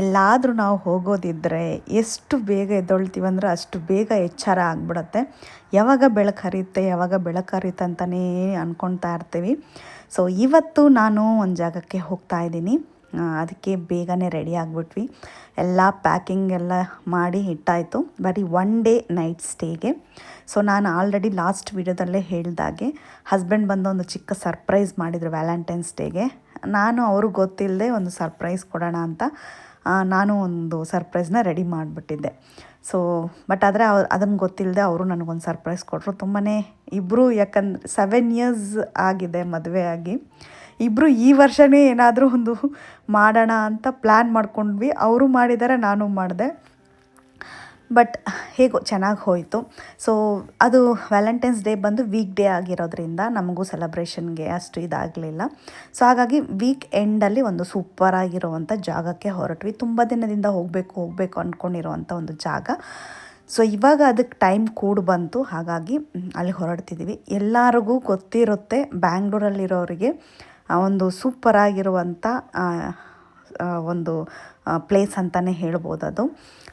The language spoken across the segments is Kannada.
ಎಲ್ಲಾದರೂ ನಾವು ಹೋಗೋದಿದ್ದರೆ ಎಷ್ಟು ಬೇಗ ಎದ್ದೊಳ್ತೀವಂದ್ರೆ ಅಷ್ಟು ಬೇಗ ಎಚ್ಚರ ಆಗಿಬಿಡತ್ತೆ. ಯಾವಾಗ ಬೆಳಕು ಹರಿಯುತ್ತೆ, ಯಾವಾಗ ಬೆಳಕು ಹರಿಯುತ್ತೆ ಅಂತಲೇ ಅಂದ್ಕೊಳ್ತಾ ಇರ್ತೀವಿ. ಸೊ ಇವತ್ತು ನಾನು ಒಂದು ಜಾಗಕ್ಕೆ ಹೋಗ್ತಾ ಇದ್ದೀನಿ. ಅದಕ್ಕೆ ಬೇಗನೆ ರೆಡಿ ಆಗಿಬಿಟ್ವಿ. ಎಲ್ಲ ಪ್ಯಾಕಿಂಗ್ ಎಲ್ಲ ಮಾಡಿ ಇಟ್ಟಾಯಿತು. ಬರೀ ಒನ್ ಡೇ ನೈಟ್ ಸ್ಟೇಗೆ ಸೊ ನಾನು ಆಲ್ರೆಡಿ ಲಾಸ್ಟ್ ವಿಡಿಯೋದಲ್ಲೇ ಹೇಳಿದಾಗೆ ಹಸ್ಬೆಂಡ್ ಬಂದು ಒಂದು ಚಿಕ್ಕ ಸರ್ಪ್ರೈಸ್ ಮಾಡಿದರು ವ್ಯಾಲೆಂಟೈನ್ಸ್ ಡೇಗೆ ನಾನು ಅವ್ರಿಗೆ ಗೊತ್ತಿಲ್ಲದೆ ಒಂದು ಸರ್ಪ್ರೈಸ್ ಕೊಡೋಣ ಅಂತ. ನಾನು ಒಂದು ಸರ್ಪ್ರೈಸ್ನ ರೆಡಿ ಮಾಡಿಬಿಟ್ಟಿದ್ದೆ. ಸೊ ಬಟ್ ಆದರೆ ಅವ್ರು ಅದನ್ನು ಗೊತ್ತಿಲ್ಲದೆ ಅವರು ನನಗೊಂದು ಸರ್ಪ್ರೈಸ್ ಕೊಟ್ಟರು ತುಂಬಾ ಇಬ್ಬರು ಯಾಕಂದ್ರೆ ಸೆವೆನ್ ಇಯರ್ಸ್ ಆಗಿದೆ ಮದುವೆ ಆಗಿ. ಇಬ್ಬರು ಈ ವರ್ಷವೇ ಏನಾದರೂ ಒಂದು ಮಾಡೋಣ ಅಂತ ಪ್ಲ್ಯಾನ್ ಮಾಡ್ಕೊಂಡ್ವಿ. ಅವರು ಮಾಡಿದ್ದಾರೆ ನಾನು ಮಾಡಿದೆ. ಬಟ್ ಹೇಗೋ ಚೆನ್ನಾಗಿ ಹೋಯಿತು. ಸೊ ಅದು ವ್ಯಾಲೆಂಟೈನ್ಸ್ ಡೇ ಬಂದು ವೀಕ್ ಡೇ ಆಗಿರೋದ್ರಿಂದ ನಮಗೂ ಸೆಲೆಬ್ರೇಷನ್ಗೆ ಅಷ್ಟು ಇದಾಗಲಿಲ್ಲ. ಸೊ ಹಾಗಾಗಿ ವೀಕ್ ಎಂಡಲ್ಲಿ ಒಂದು ಸೂಪರ್ ಆಗಿರುವಂಥ ಜಾಗಕ್ಕೆ ಹೊರಟ್ವಿ. ತುಂಬ ದಿನದಿಂದ ಹೋಗಬೇಕು ಹೋಗಬೇಕು ಅಂದ್ಕೊಂಡಿರುವಂಥ ಒಂದು ಜಾಗ. ಸೊ ಇವಾಗ ಅದಕ್ಕೆ ಟೈಮ್ ಕೂಡ ಬಂತು. ಹಾಗಾಗಿ ಅಲ್ಲಿ ಹೊರಡ್ತಿದ್ದೀವಿ ಎಲ್ಲರಿಗೂ ಗೊತ್ತಿರುತ್ತೆ ಬ್ಯಾಂಗ್ಳೂರಲ್ಲಿರೋರಿಗೆ ಒಂದು ಸೂಪರ್ ಆಗಿರುವಂಥ ಒಂದು ಪ್ಲೇಸ್ ಅಂತಲೇ ಹೇಳ್ಬೋದು ಅದು.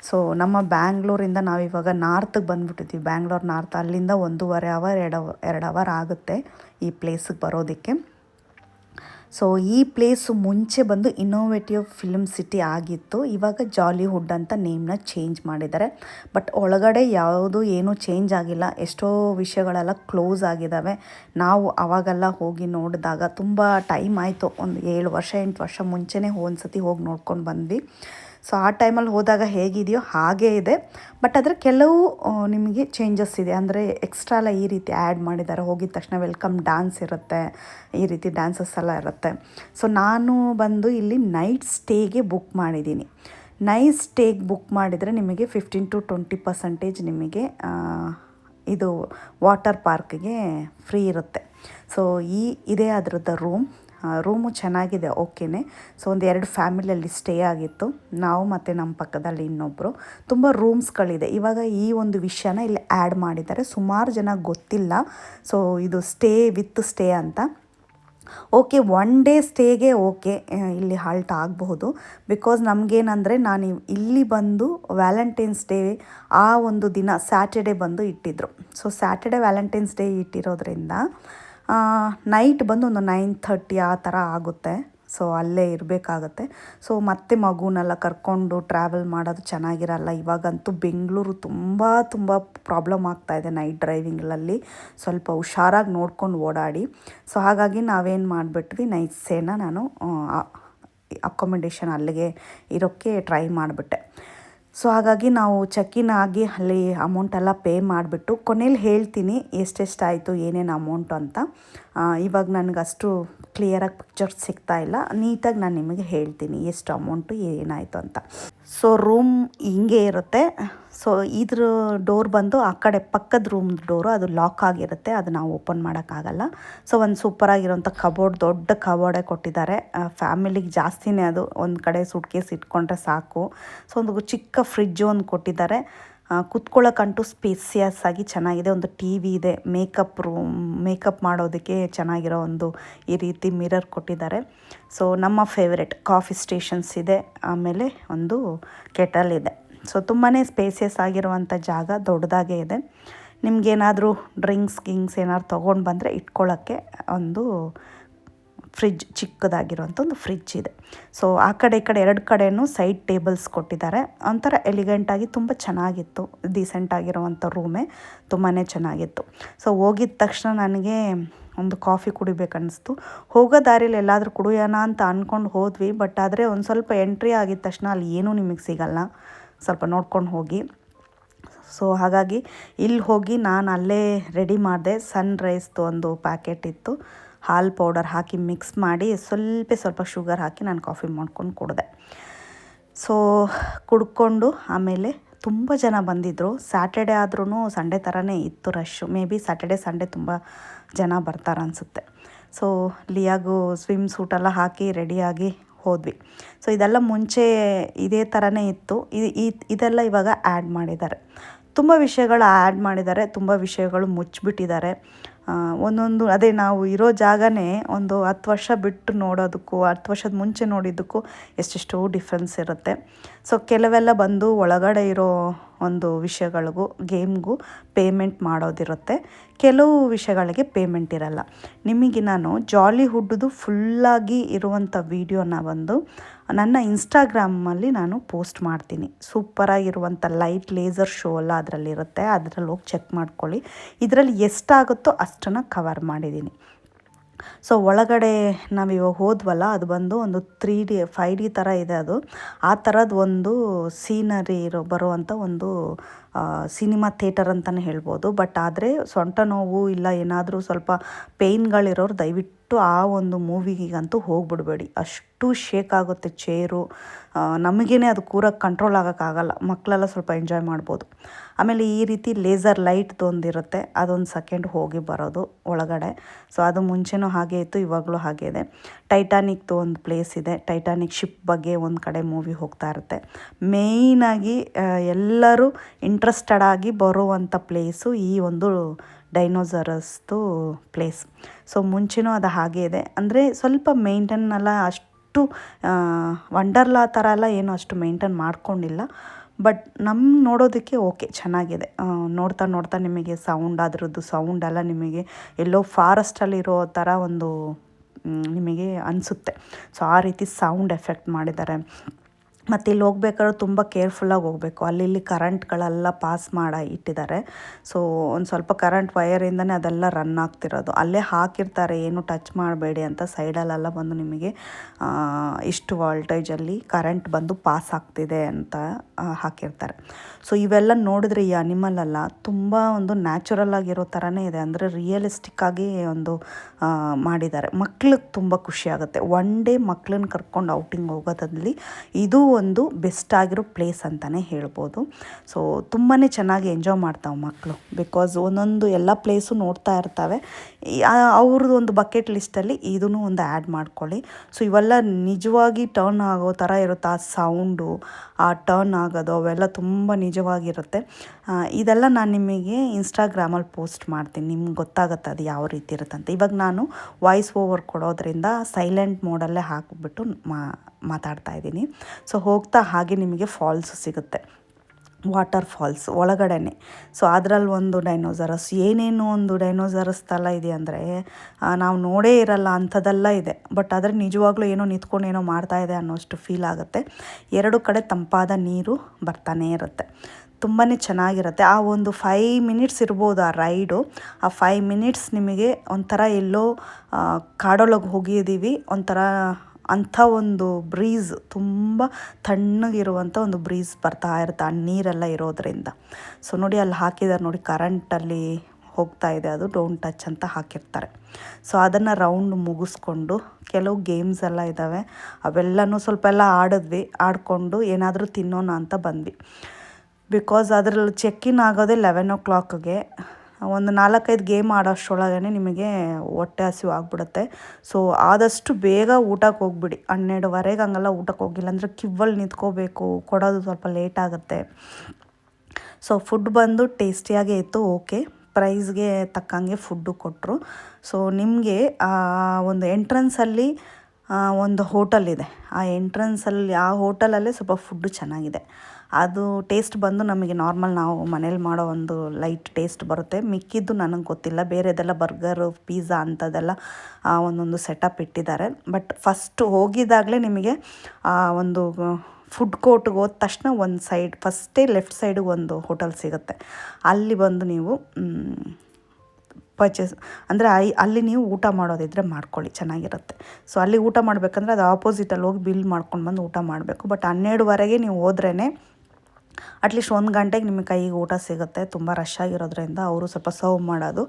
ಸೊ ನಮ್ಮ ಬ್ಯಾಂಗ್ಳೂರಿಂದ ನಾವಿವಾಗ ನಾರ್ತ್ಗೆ ಬಂದುಬಿಟ್ಟಿದ್ದೀವಿ ಬ್ಯಾಂಗ್ಳೂರ್ ನಾರ್ತ್, ಅಲ್ಲಿಂದ ಒಂದೂವರೆ ಅವರ್, ಎರಡು ಎರಡು ಅವರ್ ಆಗುತ್ತೆ ಈ ಪ್ಲೇಸಿಗೆ ಬರೋದಕ್ಕೆ. ಸೊ ಈ ಪ್ಲೇಸು ಮುಂಚೆ ಬಂದು ಇನ್ನೋವೇಟಿವ್ ಫಿಲ್ಮ್ ಸಿಟಿ ಆಗಿತ್ತು. ಇವಾಗ ಜಾಲಿವುಡ್ ಅಂತ ನೇಮ್ನ ಚೇಂಜ್ ಮಾಡಿದ್ದಾರೆ. ಬಟ್ ಒಳಗಡೆ ಯಾವುದು ಏನೂ ಚೇಂಜ್ ಆಗಿಲ್ಲ. ಎಷ್ಟೋ ವಿಷಯಗಳೆಲ್ಲ ಕ್ಲೋಸ್ ಆಗಿದ್ದಾವೆ. ನಾವು ಆವಾಗೆಲ್ಲ ಹೋಗಿ ನೋಡಿದಾಗ ತುಂಬ ಟೈಮ್ ಆಯಿತು. ಒಂದು ಏಳು ವರ್ಷ, ಎಂಟು ವರ್ಷ ಮುಂಚೆನೇ ಒಂದು ಸತಿ ಹೋಗಿ ನೋಡ್ಕೊಂಡು ಬಂದ್ವಿ. ಸೊ ಆ ಟೈಮಲ್ಲಿ ಹೋದಾಗ ಹೇಗಿದೆಯೋ ಹಾಗೇ ಇದೆ. ಬಟ್ ಅದರ ಕೆಲವು ನಿಮಗೆ ಚೇಂಜಸ್ ಇದೆ. ಅಂದರೆ ಎಕ್ಸ್ಟ್ರಾ ಎಲ್ಲ ಈ ರೀತಿ ಆ್ಯಡ್ ಮಾಡಿದ್ದಾರೆ ಹೋಗಿದ ತಕ್ಷಣ ವೆಲ್ಕಮ್ ಡ್ಯಾನ್ಸ್ ಇರುತ್ತೆ. ಈ ರೀತಿ ಡ್ಯಾನ್ಸಸ್ ಎಲ್ಲ ಇರುತ್ತೆ. ಸೊ ನಾನು ಬಂದು ಇಲ್ಲಿ ನೈಟ್ ಸ್ಟೇಗೆ ಬುಕ್ ಮಾಡಿದ್ದೀನಿ. ನೈಟ್ ಸ್ಟೇಗೆ ಬುಕ್ ಮಾಡಿದರೆ ನಿಮಗೆ ಫಿಫ್ಟೀನ್ ಟು ಟ್ವೆಂಟಿ ಪರ್ಸೆಂಟೇಜ್ ನಿಮಗೆ ಇದು ವಾಟರ್ ಪಾರ್ಕ್ಗೆ ಫ್ರೀ ಇರುತ್ತೆ. ಸೊ ಈ, ಇದೇ ಅದರದ್ದು ರೂಮ್ ರೂಮು ಚೆನ್ನಾಗಿದೆ, ಓಕೆನೆ. ಸೊ, ಒಂದು ಎರಡು ಫ್ಯಾಮಿಲಿಯಲ್ಲಿ ಸ್ಟೇ ಆಗಿತ್ತು. ನಾವು ಮತ್ತು ನಮ್ಮ ಪಕ್ಕದಲ್ಲಿ ಇನ್ನೊಬ್ಬರು ತುಂಬ ರೂಮ್ಸ್ಗಳಿದೆ. ಇವಾಗ ಈ ಒಂದು ವಿಷಯನ ಇಲ್ಲಿ ಆ್ಯಡ್ ಮಾಡಿದ್ದಾರೆ. ಸುಮಾರು ಜನ ಗೊತ್ತಿಲ್ಲ. ಸೊ, ಇದು ಸ್ಟೇ ವಿತ್ ಸ್ಟೇ ಅಂತ. ಓಕೆ, ಒನ್ ಡೇ ಸ್ಟೇಗೆ ಓಕೆ ಇಲ್ಲಿ ಹಾಲ್ಟ್ ಆಗಬಹುದು. ಬಿಕಾಸ್ ನಮಗೇನಂದರೆ ನಾನು ಇಲ್ಲಿ ಬಂದು ವ್ಯಾಲೆಂಟೈನ್ಸ್ ಡೇ ಆ ಒಂದು ದಿನ ಸ್ಯಾಟರ್ಡೆ ಬಂದು ಇಟ್ಟಿದ್ರು. ಸೊ, ಸ್ಯಾಟರ್ಡೆ ವ್ಯಾಲೆಂಟೈನ್ಸ್ ಡೇ ಇಟ್ಟಿರೋದ್ರಿಂದ ನೈಟ್ ಬಂದು ಒಂದು ನೈನ್ ಥರ್ಟಿ ಆ ಥರ ಆಗುತ್ತೆ. ಸೊ ಅಲ್ಲೇ ಇರಬೇಕಾಗತ್ತೆ. ಸೊ ಮತ್ತೆ ಮಗುನೆಲ್ಲ ಕರ್ಕೊಂಡು ಟ್ರಾವೆಲ್ ಮಾಡೋದು ಚೆನ್ನಾಗಿರಲ್ಲ. ಇವಾಗಂತೂ ಬೆಂಗಳೂರು ತುಂಬ ತುಂಬ ಪ್ರಾಬ್ಲಮ್ ಆಗ್ತಾಯಿದೆ ನೈಟ್ ಡ್ರೈವಿಂಗಲ್ಲಿ ಸ್ವಲ್ಪ ಹುಷಾರಾಗಿ ನೋಡ್ಕೊಂಡು ಓಡಾಡಿ. ಸೊ ಹಾಗಾಗಿ ನಾವೇನು ಮಾಡಿಬಿಟ್ವಿ ನೈಟ್ ಸೇನ ನಾನು ಅಕೊಮಿಡೇಷನ್ ಅಲ್ಲಿಗೆ ಇರೋಕ್ಕೆ ಟ್ರೈ ಮಾಡಿಬಿಟ್ಟೆ. ಸೊ ಹಾಗಾಗಿ ನಾವು ಚೆಕ್ಕಿನ ಆಗಿ ಅಲ್ಲಿ ಅಮೌಂಟೆಲ್ಲ ಪೇ ಮಾಡಿಬಿಟ್ಟು ಕೊನೆಯಲ್ಲಿ ಹೇಳ್ತೀನಿ, ಎಷ್ಟೆಷ್ಟಾಯಿತು, ಏನೇನು ಅಮೌಂಟು ಅಂತ. ಇವಾಗ ನನಗಷ್ಟು ಕ್ಲಿಯರಾಗಿ ಪಿಕ್ಚರ್ ಸಿಗ್ತಾ ಇಲ್ಲ. ನೀಟಾಗಿ ನಾನು ನಿಮಗೆ ಹೇಳ್ತೀನಿ ಎಷ್ಟು ಅಮೌಂಟು ಏನಾಯಿತು ಅಂತ. ಸೊ ರೂಮ್ ಹಿಂಗೆ ಇರುತ್ತೆ. ಸೊ ಇದ್ರ ಡೋರ್ ಬಂದು ಆ ಕಡೆ ಪಕ್ಕದ ರೂಮ್ ಡೋರು ಅದು ಲಾಕ್ ಆಗಿರುತ್ತೆ. ಅದು ನಾವು ಓಪನ್ ಮಾಡೋಕ್ಕಾಗಲ್ಲ ಸೊ ಒಂದು ಸೂಪರಾಗಿರೋಂಥ ಕಬೋರ್ಡ್ ದೊಡ್ಡ ಕಬೋರ್ಡೇ ಕೊಟ್ಟಿದ್ದಾರೆ. ಫ್ಯಾಮಿಲಿಗೆ ಜಾಸ್ತಿನೇ ಅದು. ಒಂದು ಕಡೆ ಸುಟ್ಕೇಸ್ ಇಟ್ಕೊಂಡ್ರೆ ಸಾಕು. ಸೊ ಒಂದು ಚಿಕ್ಕ ಫ್ರಿಜ್ಜು ಒಂದು ಕೊಟ್ಟಿದ್ದಾರೆ. ಕುತ್ಕೊಳ್ಳೋಕ್ಕಂತೂ ಸ್ಪೇಸಿಯಸ್ ಆಗಿ ಚೆನ್ನಾಗಿದೆ. ಒಂದು ಟಿ ವಿ ಇದೆ, ಮೇಕಪ್ ರೂಮ್, ಮೇಕಪ್ ಮಾಡೋದಕ್ಕೆ ಚೆನ್ನಾಗಿರೋ ಒಂದು ಈ ರೀತಿ ಮಿರರ್ ಕೊಟ್ಟಿದ್ದಾರೆ. ಸೊ, ನಮ್ಮ ಫೇವ್ರೆಟ್ ಕಾಫಿ ಸ್ಟೇಷನ್ಸ್ ಇದೆ, ಆಮೇಲೆ ಒಂದು ಕೆಟಲ್ ಇದೆ. ಸೊ ತುಂಬಾ ಸ್ಪೇಸಿಯಸ್ ಆಗಿರುವಂಥ ಜಾಗ ದೊಡ್ಡದಾಗೇ ಇದೆ. ನಿಮ್ಗೇನಾದರೂ ಡ್ರಿಂಕ್ಸ್, ಗಿಂಕ್ಸ್ ಏನಾದ್ರು ತೊಗೊಂಡು ಬಂದರೆ ಇಟ್ಕೊಳ್ಳೋಕ್ಕೆ ಒಂದು ಫ್ರಿಜ್ ಚಿಕ್ಕದಾಗಿರುವಂಥ ಒಂದು ಫ್ರಿಜ್ ಇದೆ. ಸೊ ಆ ಕಡೆ ಈ ಕಡೆ ಎರಡು ಕಡೆಯೂ ಸೈಡ್ ಟೇಬಲ್ಸ್ ಕೊಟ್ಟಿದ್ದಾರೆ. ಒಂಥರ ಎಲಿಗೆಂಟಾಗಿ ತುಂಬ ಚೆನ್ನಾಗಿತ್ತು. ಡೀಸೆಂಟ್ ಆಗಿರುವಂಥ ರೂಮೇ ತುಂಬಾ ಚೆನ್ನಾಗಿತ್ತು. ಸೊ ಹೋಗಿದ ತಕ್ಷಣ ನನಗೆ ಒಂದು ಕಾಫಿ ಕುಡಿಬೇಕನ್ನಿಸ್ತು. ಹೋಗೋ ದಾರಿಲಿ ಎಲ್ಲಾದರೂ ಕುಡಿಯೋಣ ಅಂತ ಅಂದ್ಕೊಂಡು ಹೋದ್ವಿ. ಬಟ್ ಆದರೆ ಒಂದು ಸ್ವಲ್ಪ ಎಂಟ್ರಿ ಆಗಿದ ತಕ್ಷಣ ಅಲ್ಲಿ ಏನೂ ನಿಮಗೆ ಸಿಗಲ್ಲ. ಸ್ವಲ್ಪ ನೋಡ್ಕೊಂಡು ಹೋಗಿ. ಸೊ ಹಾಗಾಗಿ ಇಲ್ಲಿ ಹೋಗಿ ನಾನು ಅಲ್ಲೇ ರೆಡಿ ಮಾಡಿದೆ. ಸನ್ ರೈಸ್ದು ಒಂದು ಪ್ಯಾಕೆಟ್ ಇತ್ತು. ಹಾಲು ಪೌಡರ್ ಹಾಕಿ ಮಿಕ್ಸ್ ಮಾಡಿ ಸ್ವಲ್ಪ ಸ್ವಲ್ಪ ಶುಗರ್ ಹಾಕಿ ನಾನು ಕಾಫಿ ಮಾಡ್ಕೊಂಡು ಕುಡಿದೆ. ಸೊ ಕುಡ್ಕೊಂಡು ಆಮೇಲೆ ತುಂಬ ಜನ ಬಂದಿದ್ದರು ಸ್ಯಾಟರ್ಡೆ ಆದ್ರೂ ಸಂಡೇ ಥರನೇ ಇತ್ತು rush may be Saturday Sunday ತುಂಬ ಜನ ಬರ್ತಾರೆ ಅನಿಸುತ್ತೆ. ಸೊ ಲಿಯಾಗೂ ಸ್ವಿಮ್ ಸೂಟೆಲ್ಲ ಹಾಕಿ ರೆಡಿಯಾಗಿ ಹೋದ್ವಿ. ಸೊ ಇದೆಲ್ಲ ಮುಂಚೆ ಇದೇ ಥರನೇ ಇತ್ತು. ಇದೆಲ್ಲ ಇವಾಗ ಆ್ಯಡ್ ಮಾಡಿದ್ದಾರೆ. ತುಂಬ ವಿಷಯಗಳು ಆ್ಯಡ್ ಮಾಡಿದ್ದಾರೆ. ತುಂಬ ವಿಷಯಗಳು ಮುಚ್ಚಿಬಿಟ್ಟಿದ್ದಾರೆ. ಒಂದೊಂದು, ಅದೇ ನಾವು ಇರೋ ಜಾಗನೇ ಒಂದು ಹತ್ತು ವರ್ಷ ಬಿಟ್ಟು ನೋಡೋದಕ್ಕೂ, ಹತ್ತು ವರ್ಷದ ಮುಂಚೆ ನೋಡಿದ್ದಕ್ಕೂ ಎಷ್ಟೆಷ್ಟೋ ಡಿಫ್ರೆನ್ಸ್ ಇರುತ್ತೆ. ಸೊ ಕೆಲವೆಲ್ಲ ಬಂದು ಒಳಗಡೆ ಇರೋ ಒಂದು ವಿಷಯಗಳಿಗೂ ಗೇಮ್ಗೂ ಪೇಮೆಂಟ್ ಮಾಡೋದಿರುತ್ತೆ. ಕೆಲವು ವಿಷಯಗಳಿಗೆ ಪೇಮೆಂಟ್ ಇರಲ್ಲ. ನಿಮಗೆ ನಾನು ಜಾಲಿ ಹುಡ್ದು ಫುಲ್ಲಾಗಿ ಇರುವಂಥ ವೀಡಿಯೋನ ಬಂದು ನನ್ನ ಇನ್ಸ್ಟಾಗ್ರಾಮಲ್ಲಿ ನಾನು ಪೋಸ್ಟ್ ಮಾಡ್ತೀನಿ. ಸೂಪರಾಗಿರುವಂಥ ಲೈಟ್ ಲೇಸರ್ ಶೋ ಎಲ್ಲ ಅದರಲ್ಲಿರುತ್ತೆ. ಅದರಲ್ಲಿ ಹೋಗಿ ಚೆಕ್ ಮಾಡ್ಕೊಳ್ಳಿ. ಇದರಲ್ಲಿ ಎಷ್ಟಾಗುತ್ತೋ ಅಷ್ಟನ್ನು ಕವರ್ ಮಾಡಿದ್ದೀನಿ. ಸೊ, ಒಳಗಡೆ ನಾವು ಇವಾಗ ಹೋದ್ವಲ್ಲ, ಅದು ಬಂದು ಒಂದು ತ್ರೀ ಡಿ ಫೈ ಡಿ ಥರ ಇದೆ ಅದು. ಆ ಥರದ್ದು ಒಂದು ಸೀನರಿ ಇರೋ, ಬರುವಂಥ ಒಂದು ಸಿನಿಮಾ ಥಿಯೇಟರ್ ಅಂತಲೇ ಹೇಳ್ಬೋದು. ಬಟ್ ಆದರೆ ಸೊಂಟ ನೋವು ಇಲ್ಲ ಏನಾದರೂ ಸ್ವಲ್ಪ ಪೇಯ್ನ್ಗಳಿರೋರು ದಯವಿಟ್ಟು ಆ ಒಂದು ಮೂವಿಗಂತೂ ಹೋಗ್ಬಿಡ್ಬೇಡಿ. ಅಷ್ಟು ಶೇಕ್ ಆಗುತ್ತೆ ಚೇರು. ನಮಗೇನೆ ಅದು ಕೂರಕ್ಕೆ ಕಂಟ್ರೋಲ್ ಆಗೋಕ್ಕಾಗಲ್ಲ. ಮಕ್ಕಳೆಲ್ಲ ಸ್ವಲ್ಪ ಎಂಜಾಯ್ ಮಾಡ್ಬೋದು. ಆಮೇಲೆ ಈ ರೀತಿ ಲೇಸರ್ ಲೈಟ್ದು ಒಂದಿರುತ್ತೆ. ಅದೊಂದು ಸೆಕೆಂಡ್ ಹೋಗಿ ಬರೋದು ಒಳಗಡೆ. ಸೊ, ಅದು ಮುಂಚೆನೂ ಹಾಗೆ ಇತ್ತು, ಇವಾಗಲೂ ಹಾಗೆ ಇದೆ. ಟೈಟಾನಿಕ್ದು ಒಂದು ಪ್ಲೇಸ್ ಇದೆ. ಟೈಟಾನಿಕ್ ಶಿಪ್ ಬಗ್ಗೆ ಒಂದು ಕಡೆ ಮೂವಿ ಹೋಗ್ತಾ ಇರುತ್ತೆ. ಮೇಯ್ನಾಗಿ ಎಲ್ಲರೂ ಇಂಟ್ರೆಸ್ಟೆಡ್ ಆಗಿ ಬರುವಂಥ ಪ್ಲೇಸು ಈ ಒಂದು ಡೈನೋಸರಸ್ದು ಪ್ಲೇಸ್ ಸೊ ಮುಂಚೆನೂ ಅದು ಹಾಗೆ ಇದೆ. ಅಂದರೆ ಸ್ವಲ್ಪ ಮೇಂಟೈನ್ ಎಲ್ಲ ಅಷ್ಟು ವಂಡರ್ಲಾ ಥರ ಎಲ್ಲ ಏನು ಅಷ್ಟು ಮೇಂಟೈನ್ ಮಾಡ್ಕೊಂಡಿಲ್ಲ. ಬಟ್ ನಮ್ಮ ನೋಡೋದಕ್ಕೆ ಓಕೆ ಚೆನ್ನಾಗಿದೆ. ನೋಡ್ತಾ ನೋಡ್ತಾ ನಿಮಗೆ ಸೌಂಡ್ ಅದರದ್ದು ಸೌಂಡ್ ಎಲ್ಲ ನಿಮಗೆ ಎಲ್ಲೋ ಫಾರೆಸ್ಟಲ್ಲಿರೋ ಥರ ಒಂದು ನಿಮಗೆ ಅನಿಸುತ್ತೆ. ಸೊ ಆ ರೀತಿ ಸೌಂಡ್ ಎಫೆಕ್ಟ್ ಮಾಡಿದ್ದಾರೆ. ಮತ್ತು ಇಲ್ಲಿ ಹೋಗ್ಬೇಕಾದ್ರೆ ತುಂಬ ಕೇರ್ಫುಲ್ಲಾಗಿ ಹೋಗಬೇಕು. ಅಲ್ಲಿ ಇಲ್ಲಿ ಕರೆಂಟ್ಗಳೆಲ್ಲ ಪಾಸ್ ಮಾಡಿ ಇಟ್ಟಿದ್ದಾರೆ. ಸೊ, ಒಂದು ಸ್ವಲ್ಪ ಕರೆಂಟ್ ವಯರಿಂದನೇ ಅದೆಲ್ಲ ರನ್ ಆಗ್ತಿರೋದು. ಅಲ್ಲೇ ಹಾಕಿರ್ತಾರೆ, ಏನು ಟಚ್ ಮಾಡಬೇಡಿ ಅಂತ ಸೈಡಲ್ಲೆಲ್ಲ ಬಂದು ನಿಮಗೆ ಇಷ್ಟು ವೋಲ್ಟೇಜಲ್ಲಿ ಕರೆಂಟ್ ಬಂದು ಪಾಸ್ ಆಗ್ತಿದೆ ಅಂತ ಹಾಕಿರ್ತಾರೆ. ಸೊ, ಇವೆಲ್ಲ ನೋಡಿದ್ರೆ ಈ ಅನಿಮಲ್ ಎಲ್ಲ ತುಂಬ ಒಂದು ನ್ಯಾಚುರಲ್ ಆಗಿರೋ ಥರನೇ ಇದೆ. ಅಂದರೆ ರಿಯಲಿಸ್ಟಿಕ್ ಆಗಿ ಒಂದು ಮಾಡಿದ್ದಾರೆ. ಮಕ್ಳಿಗೆ ತುಂಬ ಖುಷಿ ಆಗುತ್ತೆ. ಒನ್ ಡೇ ಮಕ್ಳನ್ನ ಕರ್ಕೊಂಡು ಔಟಿಂಗ್ ಹೋಗೋದಲ್ಲಿ ಇದು ಒಂದು ಬೆಸ್ಟ್ ಆಗಿರೋ ಪ್ಲೇಸ್ ಅಂತಲೇ ಹೇಳ್ಬೋದು. ಸೊ ತುಂಬಾ ಚೆನ್ನಾಗಿ ಎಂಜಾಯ್ ಮಾಡ್ತಾವೆ ಮಕ್ಕಳು ಬಿಕಾಸ್ ಒಂದೊಂದು ಎಲ್ಲ ಪ್ಲೇಸು ನೋಡ್ತಾ ಇರ್ತವೆ. ಅವ್ರದ್ದು ಒಂದು ಬಕೆಟ್ ಲಿಸ್ಟಲ್ಲಿ ಇದನ್ನು ಒಂದು ಆ್ಯಡ್ ಮಾಡ್ಕೊಳ್ಳಿ. ಸೊ ಇವೆಲ್ಲ ನಿಜವಾಗಿ ಟರ್ನ್ ಆಗೋ ಥರ ಇರುತ್ತೆ? ಆ ಸೌಂಡು ಆ ಟರ್ನ್ ಆಗೋದು, ಅವೆಲ್ಲ ತುಂಬ ನಿಜವಾಗಿರುತ್ತೆ. ಇದೆಲ್ಲ ನಾನು ನಿಮಗೆ ಇನ್ಸ್ಟಾಗ್ರಾಮಲ್ಲಿ ಪೋಸ್ಟ್ ಮಾಡ್ತೀನಿ. ನಿಮ್ಗೆ ಗೊತ್ತಾಗುತ್ತೆ ಅದು ಯಾವ ರೀತಿ ಇರುತ್ತೆ ಅಂತ ಇವಾಗ ನಾನು ವಾಯ್ಸ್ ಓವರ್ ಕೊಡೋದ್ರಿಂದ ಸೈಲೆಂಟ್ ಮೋಡಲ್ಲೇ ಹಾಕಿಬಿಟ್ಟು ಮಾ ಮಾತಾಡ್ತಾ ಇದ್ದೀನಿ. ಸೊ ಹೋಗ್ತಾ ಹಾಗೆ ನಿಮಗೆ ಫಾಲ್ಸ್ ಸಿಗುತ್ತೆ. ವಾಟರ್ ಫಾಲ್ಸ್ ಒಳಗಡೆನೆ. ಸೊ ಅದರಲ್ಲಿ ಒಂದು ಡೈನೋಸರಸ್ ಏನೇನು ಒಂದು ಡೈನೋಸರಸ್ ಥರ ಇದೆ ಅಂದರೆ ನಾವು ನೋಡೇ ಇರಲ್ಲ, ಅಂಥದ್ದೆಲ್ಲ ಇದೆ. ಬಟ್ ಆದರೆ ನಿಜವಾಗ್ಲೂ ಏನೋ ನಿಂತ್ಕೊಂಡು ಏನೋ ಮಾಡ್ತಾ ಇದೆ ಅನ್ನೋಷ್ಟು ಫೀಲ್ ಆಗುತ್ತೆ. ಎರಡು ಕಡೆ ತಂಪಾದ ನೀರು ಬರ್ತಾನೇ ಇರುತ್ತೆ. ತುಂಬಾ ಚೆನ್ನಾಗಿರುತ್ತೆ. ಆ ಒಂದು ಫೈ ಮಿನಿಟ್ಸ್ ಇರ್ಬೋದು ಆ ರೈಡು ಆ ಫೈ ಮಿನಿಟ್ಸ್ ನಿಮಗೆ ಒಂಥರ ಎಲ್ಲೋ ಕಾಡೊಳಗೆ ಹೋಗಿದ್ದೀವಿ. ಒಂಥರ ಅಂಥ ಒಂದು ಬ್ರೀಸ್ ತುಂಬ ತಣ್ಣಗಿರುವಂಥ ಒಂದು ಬ್ರೀಸ್ ಬರ್ತಾ ಇರುತ್ತೆ, ಆ ನೀರೆಲ್ಲ ಇರೋದ್ರಿಂದ. ಸೊ ನೋಡಿ ಅಲ್ಲಿ ಹಾಕಿದ್ದಾರೆ ನೋಡಿ ಕರೆಂಟಲ್ಲಿ ಹೋಗ್ತಾ ಇದೆ, ಅದು ಡೋಂಟ್ ಟಚ್ ಅಂತ ಹಾಕಿರ್ತಾರೆ. ಸೊ ಅದನ್ನು ರೌಂಡ್ ಮುಗಿಸ್ಕೊಂಡು, ಕೆಲವು ಗೇಮ್ಸ್ ಎಲ್ಲ ಇದ್ದಾವೆ ಅವೆಲ್ಲನೂ ಸ್ವಲ್ಪ ಎಲ್ಲ ಆಡಿದ್ವಿ, ಆಡಿಕೊಂಡು ಏನಾದರೂ ತಿನ್ನೋಣ ಅಂತ ಬಂದ್ವಿ. ಬಿಕಾಸ್ ಅದರಲ್ಲಿ ಚೆಕ್ ಇನ್ ಆಗೋದೇ ಲೆವೆನ್ ಓ ಕ್ಲಾಕ್ಗೆ ಒಂದು ನಾಲ್ಕೈದು ಗೇಮ್ ಆಡೋಷ್ಟರೊಳಗೇ ನಿಮಗೆ ಹೊಟ್ಟೆ ಹಸಿವು ಆಗ್ಬಿಡುತ್ತೆ. ಸೊ ಆದಷ್ಟು ಬೇಗ ಊಟಕ್ಕೆ ಹೋಗ್ಬಿಡಿ. ಹನ್ನೆರಡುವರೆಗೆ ಹಂಗೆಲ್ಲ ಊಟಕ್ಕೆ ಹೋಗಿಲ್ಲ ಅಂದರೆ ಕಿವ್ವಲ್ಲಿ ನಿಂತ್ಕೋಬೇಕು. ಕೊಡೋದು ಸ್ವಲ್ಪ ಲೇಟ್ ಆಗುತ್ತೆ. ಸೊ ಫುಡ್ ಬಂದು ಟೇಸ್ಟಿಯಾಗೇ ಇತ್ತು ಓಕೆ ಪ್ರೈಸ್ಗೆ ತಕ್ಕಂಗೆ ಫುಡ್ಡು ಕೊಟ್ಟರು ಸೊ ನಿಮಗೆ ಒಂದು ಎಂಟ್ರೆನ್ಸಲ್ಲಿ ಒಂದು ಹೋಟೆಲ್ ಇದೆ. ಆ ಎಂಟ್ರೆನ್ಸಲ್ಲಿ ಆ ಹೋಟಲಲ್ಲೇ ಸ್ವಲ್ಪ ಫುಡ್ಡು ಚೆನ್ನಾಗಿದೆ. ಅದು ಟೇಸ್ಟ್ ಬಂದು ನಮಗೆ ನಾರ್ಮಲ್ ನಾವು ಮನೇಲಿ ಮಾಡೋ ಒಂದು ಲೈಟ್ ಟೇಸ್ಟ್ ಬರುತ್ತೆ. ಮಿಕ್ಕಿದ್ದು ನನಗೆ ಗೊತ್ತಿಲ್ಲ. ಬೇರೆದೆಲ್ಲ ಬರ್ಗರು ಪಿಜ್ಜಾ ಅಂಥದ್ದೆಲ್ಲ ಒಂದೊಂದು ಸೆಟಪ್ ಇಟ್ಟಿದ್ದಾರೆ. ಬಟ್ ಫಸ್ಟ್ ಹೋಗಿದ್ದಾಗಲೇ ನಿಮಗೆ ಒಂದು ಫುಡ್ ಕೋರ್ಟ್ಗೆ ಹೋದ ತಕ್ಷಣ ಒಂದು ಸೈಡ್ ಫಸ್ಟೇ ಲೆಫ್ಟ್ ಸೈಡಿಗೆ ಒಂದು ಹೋಟೆಲ್ ಸಿಗುತ್ತೆ. ಅಲ್ಲಿ ಬಂದು ನೀವು ಪರ್ಚೇಸ್ ಅಂದರೆ ಐ, ಅಲ್ಲಿ ನೀವು ಊಟ ಮಾಡೋದಿದ್ರೆ ಮಾಡ್ಕೊಳ್ಳಿ, ಚೆನ್ನಾಗಿರುತ್ತೆ. ಸೊ ಅಲ್ಲಿ ಊಟ ಮಾಡಬೇಕಂದ್ರೆ ಅದು ಆಪೋಸಿಟಲ್ಲಿ ಹೋಗಿ ಬಿಲ್ ಮಾಡ್ಕೊಂಡು ಬಂದು ಊಟ ಮಾಡಬೇಕು. ಬಟ್ ಹನ್ನೆರಡುವರೆಗೆ ನೀವು ಹೋದ್ರೇ ಅಟ್ಲೀಸ್ಟ್ ಒಂದು ಗಂಟೆಗೆ ನಿಮಗೆ ಕೈಗೆ ಊಟ ಸಿಗುತ್ತೆ. ತುಂಬ ರಶ್ ಆಗಿರೋದ್ರಿಂದ ಅವರು ಸ್ವಲ್ಪ ಸರ್ವ್ ಮಾಡೋದು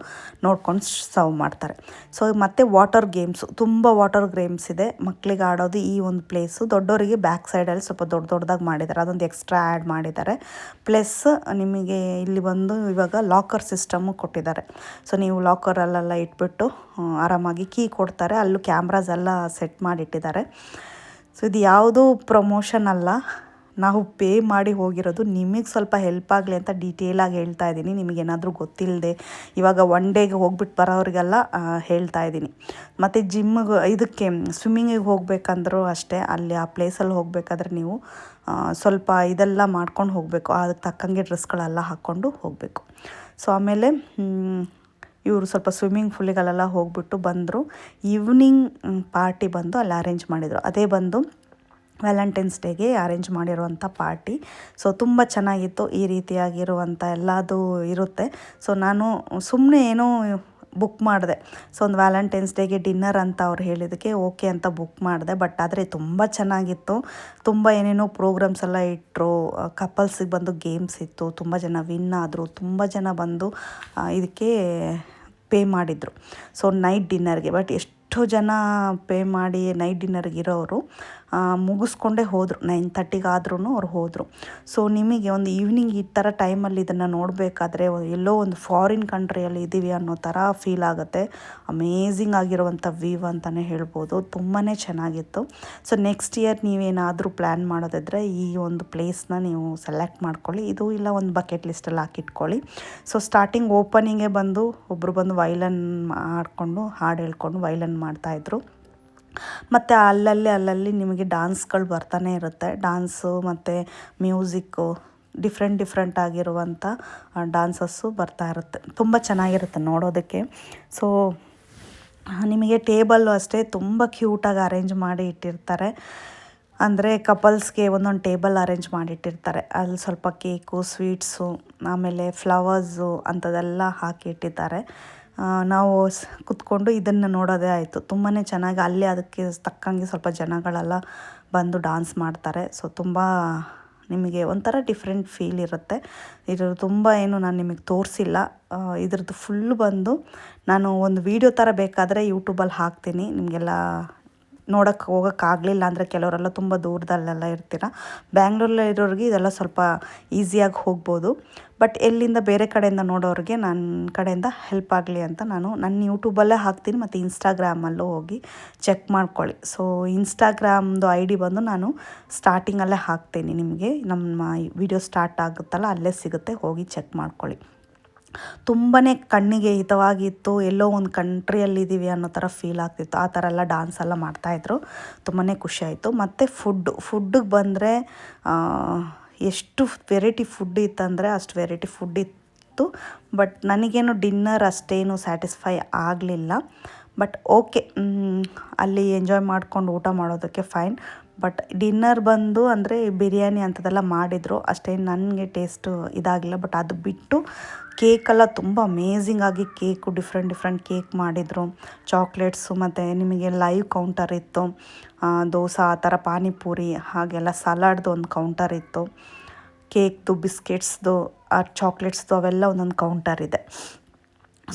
ನೋಡ್ಕೊಂಡು ಸರ್ವ್ ಮಾಡ್ತಾರೆ. ಸೊ ಮತ್ತು ವಾಟರ್ ಗೇಮ್ಸು ತುಂಬ ವಾಟರ್ ಗೇಮ್ಸ್ ಇದೆ. ಮಕ್ಕಳಿಗೆ ಆಡೋದು ಈ ಒಂದು ಪ್ಲೇಸು ದೊಡ್ಡವರಿಗೆ ಬ್ಯಾಕ್ ಸೈಡಲ್ಲಿ ಸ್ವಲ್ಪ ದೊಡ್ಡ ದೊಡ್ಡದಾಗಿ ಮಾಡಿದ್ದಾರೆ. ಅದೊಂದು ಎಕ್ಸ್ಟ್ರಾ ಆ್ಯಡ್ ಮಾಡಿದ್ದಾರೆ. ಪ್ಲಸ್ ನಿಮಗೆ ಇಲ್ಲಿ ಬಂದು ಇವಾಗ ಲಾಕರ್ ಸಿಸ್ಟಮು ಕೊಟ್ಟಿದ್ದಾರೆ. ಸೊ ನೀವು ಲಾಕರಲ್ಲೆಲ್ಲ ಇಟ್ಬಿಟ್ಟು ಆರಾಮಾಗಿ ಕೀ ಕೊಡ್ತಾರೆ. ಅಲ್ಲೂ ಕ್ಯಾಮ್ರಾಸ್ ಎಲ್ಲ ಸೆಟ್ ಮಾಡಿಟ್ಟಿದ್ದಾರೆ. ಸೊ ಇದು ಯಾವುದೂ ಪ್ರಮೋಷನ್ ಅಲ್ಲ. ನಾವು ಪೇ ಮಾಡಿ ಹೋಗಿರೋದು ನಿಮಗೆ ಸ್ವಲ್ಪ ಹೆಲ್ಪ್ ಆಗಲಿ ಅಂತ ಡೀಟೇಲಾಗಿ ಹೇಳ್ತಾ ಇದ್ದೀನಿ. ನಿಮಗೇನಾದರೂ ಗೊತ್ತಿಲ್ಲದೆ ಇವಾಗ ಒನ್ ಡೇಗೆ ಹೋಗ್ಬಿಟ್ಟು ಬರೋರಿಗೆಲ್ಲ ಹೇಳ್ತಾ ಇದ್ದೀನಿ. ಮತ್ತು ಜಿಮ್ಮಿಗೆ ಇದಕ್ಕೆ ಸ್ವಿಮ್ಮಿಂಗಿಗೆ ಹೋಗ್ಬೇಕಂದ್ರೂ ಅಷ್ಟೇ, ಅಲ್ಲಿ ಆ ಪ್ಲೇಸಲ್ಲಿ ಹೋಗಬೇಕಾದ್ರೆ ನೀವು ಸ್ವಲ್ಪ ಇದೆಲ್ಲ ಮಾಡ್ಕೊಂಡು ಹೋಗಬೇಕು. ಅದಕ್ಕೆ ತಕ್ಕಂಗೆ ಡ್ರೆಸ್ಗಳೆಲ್ಲ ಹಾಕ್ಕೊಂಡು ಹೋಗಬೇಕು. ಸೊ ಆಮೇಲೆ ಇವರು ಸ್ವಲ್ಪ ಸ್ವಿಮ್ಮಿಂಗ್ ಫೂಲಿಗಳೆಲ್ಲ ಹೋಗ್ಬಿಟ್ಟು ಬಂದರು. ಈವ್ನಿಂಗ್ ಪಾರ್ಟಿ ಬಂದು ಅಲ್ಲಿ ಅರೇಂಜ್ ಮಾಡಿದರು. ಅದೇ ಬಂದು ವ್ಯಾಲೆಂಟೈನ್ಸ್ ಡೇಗೆ ಅರೇಂಜ್ ಮಾಡಿರುವಂಥ ಪಾರ್ಟಿ. ಸೊ, ತುಂಬ ಚೆನ್ನಾಗಿತ್ತು ಈ ರೀತಿಯಾಗಿರುವಂಥ ಎಲ್ಲದು ಇರುತ್ತೆ. ಸೊ, ನಾನು ಸುಮ್ಮನೆ ಏನೋ ಬುಕ್ ಮಾಡಿದೆ. ಸೊ, ಒಂದು ವ್ಯಾಲೆಂಟೈನ್ಸ್ ಡೇಗೆ ಡಿನ್ನರ್ ಅಂತ ಅವ್ರು ಹೇಳಿದ್ದಕ್ಕೆ ಓಕೆ ಅಂತ ಬುಕ್ ಮಾಡಿದೆ. ಬಟ್ ಆದರೆ ತುಂಬ ಚೆನ್ನಾಗಿತ್ತು. ತುಂಬ ಏನೇನೋ ಪ್ರೋಗ್ರಾಮ್ಸ್ ಎಲ್ಲ ಇಟ್ಟರು ಕಪಲ್ಸಿಗೆ ಬಂದು ಗೇಮ್ಸ್ ಇತ್ತು. ತುಂಬ ಜನ ವಿನ್ ಆದರು. ತುಂಬ ಜನ ಬಂದು ಇದಕ್ಕೆ ಪೇ ಮಾಡಿದರು. So, night ಡಿನ್ನರ್ಗೆ. ಬಟ್ ಎಷ್ಟು ಜನ ಪೇ ಮಾಡಿ ನೈಟ್ ಡಿನ್ನರ್ಗೆ ಇರೋರು. ಮುಗಿಸ್ಕೊಂಡೇ ಹೋದರು. ನೈನ್ ತರ್ಟಿಗಾದ್ರೂ ಅವ್ರು ಹೋದರು. ಸೊ ನಿಮಗೆ ಒಂದು ಈವ್ನಿಂಗ್ ಈ ಥರ ಟೈಮಲ್ಲಿ ಇದನ್ನು ನೋಡಬೇಕಾದ್ರೆ ಎಲ್ಲೋ ಒಂದು ಫಾರಿನ್ ಕಂಟ್ರಿಯಲ್ಲಿ ಇದ್ದೀವಿ ಅನ್ನೋ ಥರ ಫೀಲ್ ಆಗುತ್ತೆ. ಅಮೇಝಿಂಗ್ ಆಗಿರುವಂಥ ವ್ಯೂ ಅಂತಲೇ ಹೇಳ್ಬೋದು. ತುಂಬಾ ಚೆನ್ನಾಗಿತ್ತು. ಸೊ ನೆಕ್ಸ್ಟ್ ಇಯರ್ ನೀವೇನಾದರೂ ಪ್ಲ್ಯಾನ್ ಮಾಡೋದಿದ್ರೆ ಈ ಒಂದು ಪ್ಲೇಸ್ನ ನೀವು ಸೆಲೆಕ್ಟ್ ಮಾಡ್ಕೊಳ್ಳಿ. ಇದು ಇಲ್ಲ ಒಂದು ಬಕೆಟ್ ಲಿಸ್ಟಲ್ಲಿ ಹಾಕಿಟ್ಕೊಳ್ಳಿ. ಸೊ ಸ್ಟಾರ್ಟಿಂಗ್ ಓಪನಿಂಗೇ ಬಂದು ಒಬ್ಬರು ಬಂದು ವೈಲನ್ ಆಡ್ಕೊಂಡು ಹಾಡು ಹೇಳ್ಕೊಂಡು ವೈಲನ್ ಮಾಡ್ತಾಯಿದ್ರು ಮತ್ತು ಅಲ್ಲಲ್ಲಿ ಅಲ್ಲಲ್ಲಿ ನಿಮಗೆ ಡಾನ್ಸ್ಗಳು ಬರ್ತಾನೆ ಇರುತ್ತೆ. ಡಾನ್ಸು ಮತ್ತು ಮ್ಯೂಸಿಕ್ಕು ಡಿಫ್ರೆಂಟ್ ಡಿಫ್ರೆಂಟ್ ಆಗಿರುವಂಥ ಡಾನ್ಸಸ್ಸು ಬರ್ತಾ ಇರುತ್ತೆ. ತುಂಬ ಚೆನ್ನಾಗಿರುತ್ತೆ ನೋಡೋದಕ್ಕೆ. ಸೊ, ನಿಮಗೆ ಟೇಬಲ್ಲು ಅಷ್ಟೇ ತುಂಬ ಕ್ಯೂಟಾಗಿ ಅರೇಂಜ್ ಮಾಡಿ ಇಟ್ಟಿರ್ತಾರೆ. ಅಂದರೆ ಕಪಲ್ಸ್ಗೆ ಒಂದೊಂದು ಟೇಬಲ್ ಅರೇಂಜ್ ಮಾಡಿಟ್ಟಿರ್ತಾರೆ. ಅಲ್ಲಿ ಸ್ವಲ್ಪ ಕೇಕು, ಸ್ವೀಟ್ಸು, ಆಮೇಲೆ ಫ್ಲವರ್ಸು ಅಂಥದ್ದೆಲ್ಲ ಹಾಕಿ ಇಟ್ಟಿದ್ದಾರೆ ನಾವು ಕುತ್ಕೊಂಡು ಇದನ್ನು ನೋಡೋದೇ ಆಯಿತು. ತುಂಬಾ ಚೆನ್ನಾಗಿ ಅಲ್ಲಿ ಅದಕ್ಕೆ ತಕ್ಕಂಗೆ ಸ್ವಲ್ಪ ಜನಗಳೆಲ್ಲ ಬಂದು ಡಾನ್ಸ್ ಮಾಡ್ತಾರೆ. ಸೊ ತುಂಬ ನಿಮಗೆ ಒಂಥರ ಡಿಫ್ರೆಂಟ್ ಫೀಲ್ ಇರುತ್ತೆ. ಇದು ತುಂಬ ಏನು ನಾನು ನಿಮಗೆ ತೋರಿಸಿಲ್ಲ. ಇದ್ರದ್ದು ಫುಲ್ ಬಂದು ನಾನು ಒಂದು ವೀಡಿಯೋ ಥರ ಬೇಕಾದರೆ ಯೂಟ್ಯೂಬಲ್ಲಿ ಹಾಕ್ತೀನಿ. ನಿಮಗೆಲ್ಲ ನೋಡೋಕ್ಕೆ ಹೋಗೋಕ್ಕಾಗಲಿಲ್ಲ ಅಂದರೆ ಕೆಲವರೆಲ್ಲ ತುಂಬ ದೂರದಲ್ಲೆಲ್ಲ ಇರ್ತೀರ? ಬ್ಯಾಂಗ್ಳೂರಲ್ಲಿ ಇರೋರಿಗೆ ಇದೆಲ್ಲ ಸ್ವಲ್ಪ ಈಸಿಯಾಗಿ ಹೋಗ್ಬೋದು. ಬಟ್ ಎಲ್ಲಿಂದ ಬೇರೆ ಕಡೆಯಿಂದ ನೋಡೋರಿಗೆ ನನ್ನ ಕಡೆಯಿಂದ ಹೆಲ್ಪ್ ಆಗಲಿ ಅಂತ ನಾನು ನನ್ನ ಯೂಟ್ಯೂಬಲ್ಲೇ ಹಾಕ್ತೀನಿ ಮತ್ತು ಇನ್ಸ್ಟಾಗ್ರಾಮಲ್ಲೂ ಹೋಗಿ ಚೆಕ್ ಮಾಡ್ಕೊಳ್ಳಿ. ಸೊ ಇನ್ಸ್ಟಾಗ್ರಾಮ್ದು ಐ ಡಿ ಬಂದು ನಾನು ಸ್ಟಾರ್ಟಿಂಗಲ್ಲೇ ಹಾಕ್ತೀನಿ ನಿಮಗೆ. ನಮ್ಮ ವಿಡಿಯೋ ಸ್ಟಾರ್ಟ್ ಆಗುತ್ತಲ್ಲ, ಅಲ್ಲೇ ಸಿಗುತ್ತೆ, ಹೋಗಿ ಚೆಕ್ ಮಾಡ್ಕೊಳ್ಳಿ. ತುಂಬಾ ಕಣ್ಣಿಗೆ ಹಿತವಾಗಿತ್ತು, ಎಲ್ಲೋ ಒಂದು ಕಂಟ್ರಿಯಲ್ಲಿದ್ದೀವಿ ಅನ್ನೋ ಥರ ಫೀಲ್ ಆಗ್ತಿತ್ತು. ಆ ಥರ ಎಲ್ಲ ಡಾನ್ಸ್ ಎಲ್ಲ ಮಾಡ್ತಾಯಿದ್ರು ತುಂಬಾ ಖುಷಿಯಾಯಿತು ಮತ್ತು ಫುಡ್ಡು ಫುಡ್ಡಿಗೆ ಬಂದರೆ ಎಷ್ಟು ವೆರೈಟಿ ಫುಡ್ ಇತ್ತಂದರೆ ಅಷ್ಟು ವೆರೈಟಿ ಫುಡ್ ಇತ್ತು. ಬಟ್ ನನಗೇನು ಡಿನ್ನರ್ ಅಷ್ಟೇನು ಸ್ಯಾಟಿಸ್ಫೈ ಆಗಲಿಲ್ಲ. ಬಟ್ ಓಕೆ ಅಲ್ಲಿ ಎಂಜಾಯ್ ಮಾಡ್ಕೊಂಡು ಊಟ ಮಾಡೋದಕ್ಕೆ ಫೈನ್ ಬಟ್ ಡಿನ್ನರ್ ಬಂದು ಅಂದರೆ ಬಿರಿಯಾನಿ ಅಂಥದ್ದೆಲ್ಲ ಮಾಡಿದರು. ಅಷ್ಟೇ ನನಗೆ ಟೇಸ್ಟು ಇದಾಗಿಲ್ಲ. ಬಟ್ ಅದು ಬಿಟ್ಟು ಕೇಕೆಲ್ಲ ತುಂಬ ಅಮೇಝಿಂಗ್ ಆಗಿ ಕೇಕು, ಡಿಫ್ರೆಂಟ್ ಡಿಫ್ರೆಂಟ್ ಕೇಕ್ ಮಾಡಿದರು. ಚಾಕ್ಲೇಟ್ಸು ಮತ್ತು ನಿಮಗೆ ಲೈವ್ ಕೌಂಟರ್ ಇತ್ತು. ದೋಸೆ ಆ ಥರ ಪಾನಿಪೂರಿ ಹಾಗೆಲ್ಲ ಸಲಾಡ್ದು ಒಂದು ಕೌಂಟರ್ ಇತ್ತು. ಕೇಕ್ದು, ಬಿಸ್ಕೆಟ್ಸ್ದು, ಆ, ಚಾಕ್ಲೇಟ್ಸ್ದು ಅವೆಲ್ಲ ಒಂದೊಂದು ಕೌಂಟರ್ ಇದೆ.